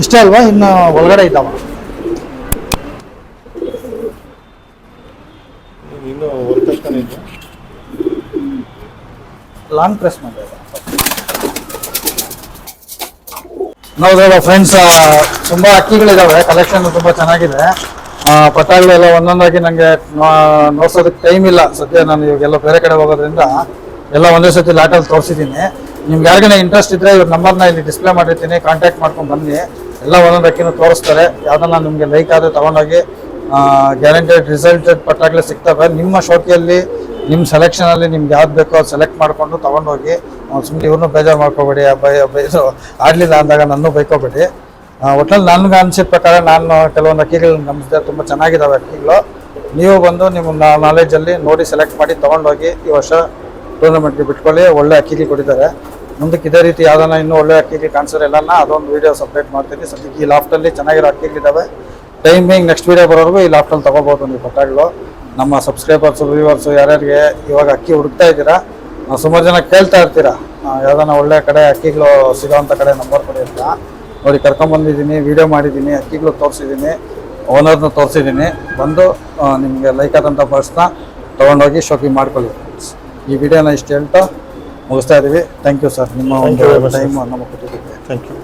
ಇಷ್ಟೇ ಅಲ್ವಾ? ಇನ್ನು ಒಳಗಡೆ ಇದ್ದಾವ? ಇನ್ನು ಲಾಂಗ್ ಪ್ರೆಸ್ ಮಾಡಿದೆ ನೋಡಿದ್ರೆ ಫ್ರೆಂಡ್ಸ್ ತುಂಬಾ ಅಕ್ಕಿಗಳಿದಾವೆ ಕಲೆಕ್ಷನ್ ತುಂಬಾ ಚೆನ್ನಾಗಿದೆ. ಪಟಾಕಿಗಳೆಲ್ಲ ಒಂದೊಂದಾಗಿ ನಂಗೆ ನೋ- ನೋಡ್ಸೋದಕ್ಕೆ ಟೈಮ್ ಇಲ್ಲ. ಸದ್ಯ ನಾನು ಇವಾಗೆಲ್ಲ ಬೇರೆ ಕಡೆ ಹೋಗೋದ್ರಿಂದ ಎಲ್ಲ ಒಂದೇ ಸತಿ ಲಾಟಲ್ಲಿ ತೋರಿಸಿದ್ದೀನಿ. ನಿಮ್ಗೆ ಯಾರಿಗಾನ ಇಂಟ್ರೆಸ್ಟ್ ಇದ್ರೆ ಇವ್ರ ನಂಬರ್ನ ಇಲ್ಲಿ ಡಿಸ್ಪ್ಲೇ ಮಾಡಿರ್ತೀನಿ ಕಾಂಟ್ಯಾಕ್ಟ್ ಮಾಡ್ಕೊಂಡು ಬನ್ನಿ. ಎಲ್ಲ ಒಂದೊಂದು ಅಕ್ಕಿನೂ ತೋರಿಸ್ತಾರೆ. ಯಾವ್ದನ್ನ ನಿಮಗೆ ಲೈಕ್ ಆದರೆ ತಗೊಂಡೋಗಿ ಗ್ಯಾರಂಟೆಡ್ ರಿಸಲ್ಟೆಡ್ ಪಟಾಕಿಗಳು ಸಿಗ್ತವೆ. ನಿಮ್ಮ ಶೋಕಿಯಲ್ಲಿ ನಿಮ್ಮ ಸೆಲೆಕ್ಷನಲ್ಲಿ ನಿಮ್ಗೆ ಯಾವ್ದು ಬೇಕೋ ಅದು ಸೆಲೆಕ್ಟ್ ಮಾಡಿಕೊಂಡು ತೊಗೊಂಡೋಗಿ ಸುಮ್ಮನೆ ಇವ್ರನ್ನೂ ಬೇಜಾರು ಮಾಡ್ಕೋಬೇಡಿ ಬೈ ಇದು ಆಡಲಿಲ್ಲ ಅಂದಾಗ ನನ್ನೂ ಬೈಕೋಬೇಡಿ. ಒಟ್ಟಿನಲ್ಲಿ ನನ್ಗೆ ಅನಿಸಿದ ಪ್ರಕಾರ ನಾನು ಕೆಲವೊಂದು ಅಕ್ಕಿಗಳು ಗಮನಿಸಿದೆ, ತುಂಬ ಚೆನ್ನಾಗಿದ್ದಾವೆ ಅಕ್ಕಿಗಳು. ನೀವು ಬಂದು ನಿಮ್ಮ ನಾಲೆಜಲ್ಲಿ ನೋಡಿ ಸೆಲೆಕ್ಟ್ ಮಾಡಿ ತೊಗೊಂಡೋಗಿ ಈ ವರ್ಷ ಟೂರ್ನಮೆಂಟ್ಗೆ ಬಿಟ್ಕೊಳ್ಳಿ, ಒಳ್ಳೆ ಅಕ್ಕಿಗೆ ಕೊಟ್ಟಿದ್ದಾರೆ. ಮುಂದಕ್ಕೆ ಇದೇ ರೀತಿ ಯಾವ್ದಾನ ಇನ್ನೂ ಒಳ್ಳೆ ಅಕ್ಕಿಗೆ ಎಲ್ಲನ ಅದೊಂದು ವೀಡಿಯೋ ಸಪ್ರೇಟ್ ಮಾಡ್ತೀನಿ. ಸದ್ಯಕ್ಕೆ ಈ ಲಾಫ್ಟಲ್ಲಿ ಚೆನ್ನಾಗಿರೋ ಅಕ್ಕಿಗಳಿದ್ದಾವೆ ಟೈಮಿಂಗ್ ನೆಕ್ಸ್ಟ್ ವೀಡಿಯೋ ಬರೋವರೆಗೂ ಈ ಲಾಫ್ಟಲ್ಲಿ ತೊಗೋಬೋದು ನೀವು ಪಟ್ಟಾಗಳು ನಮ್ಮ ಸಬ್ಸ್ಕ್ರೈಬರ್ಸು ವ್ಯೂವರ್ಸು ಯಾರ್ಯಾರಿಗೆ ಇವಾಗ ಅಕ್ಕಿ ಹುಡುಕ್ತಾ ಇದ್ದೀರಾ ಸುಮಾರು ಜನ ಕೇಳ್ತಾ ಇರ್ತೀರಾ. ಯಾವ್ದಾನ ಒಳ್ಳೆ ಕಡೆ ಅಕ್ಕಿಗಳು ಸಿಗೋವಂಥ ಕಡೆ ನಂಬರ್ ಕೊಡಿ ಅಂತ ನೋಡಿ ಕರ್ಕೊಂಬಂದಿದ್ದೀನಿ ವಿಡಿಯೋ ಮಾಡಿದ್ದೀನಿ ಅಕ್ಕಿಗಳು ತೋರಿಸಿದ್ದೀನಿ ಓನರ್ನ ತೋರಿಸಿದ್ದೀನಿ. ಬಂದು ನಿಮಗೆ ಲೈಕ್ ಆದಂಥ ಪರ್ಸ್ನ ತೊಗೊಂಡೋಗಿ ಶಾಪಿಂಗ್ ಮಾಡ್ಕೊಳ್ಳಿ ಈ ವಿಡಿಯೋನ ಇಷ್ಟು ಹೇಳ್ತಾ ಮುಗಿಸ್ತಾ ಇದ್ದೀವಿ ಥ್ಯಾಂಕ್ ಯು ಸರ್ ನಿಮ್ಮ ಒಂದು. ಟೈಮ್ ನಮ್ಮ ಕೊಟ್ಟಿದ್ದಕ್ಕೆ. Thank you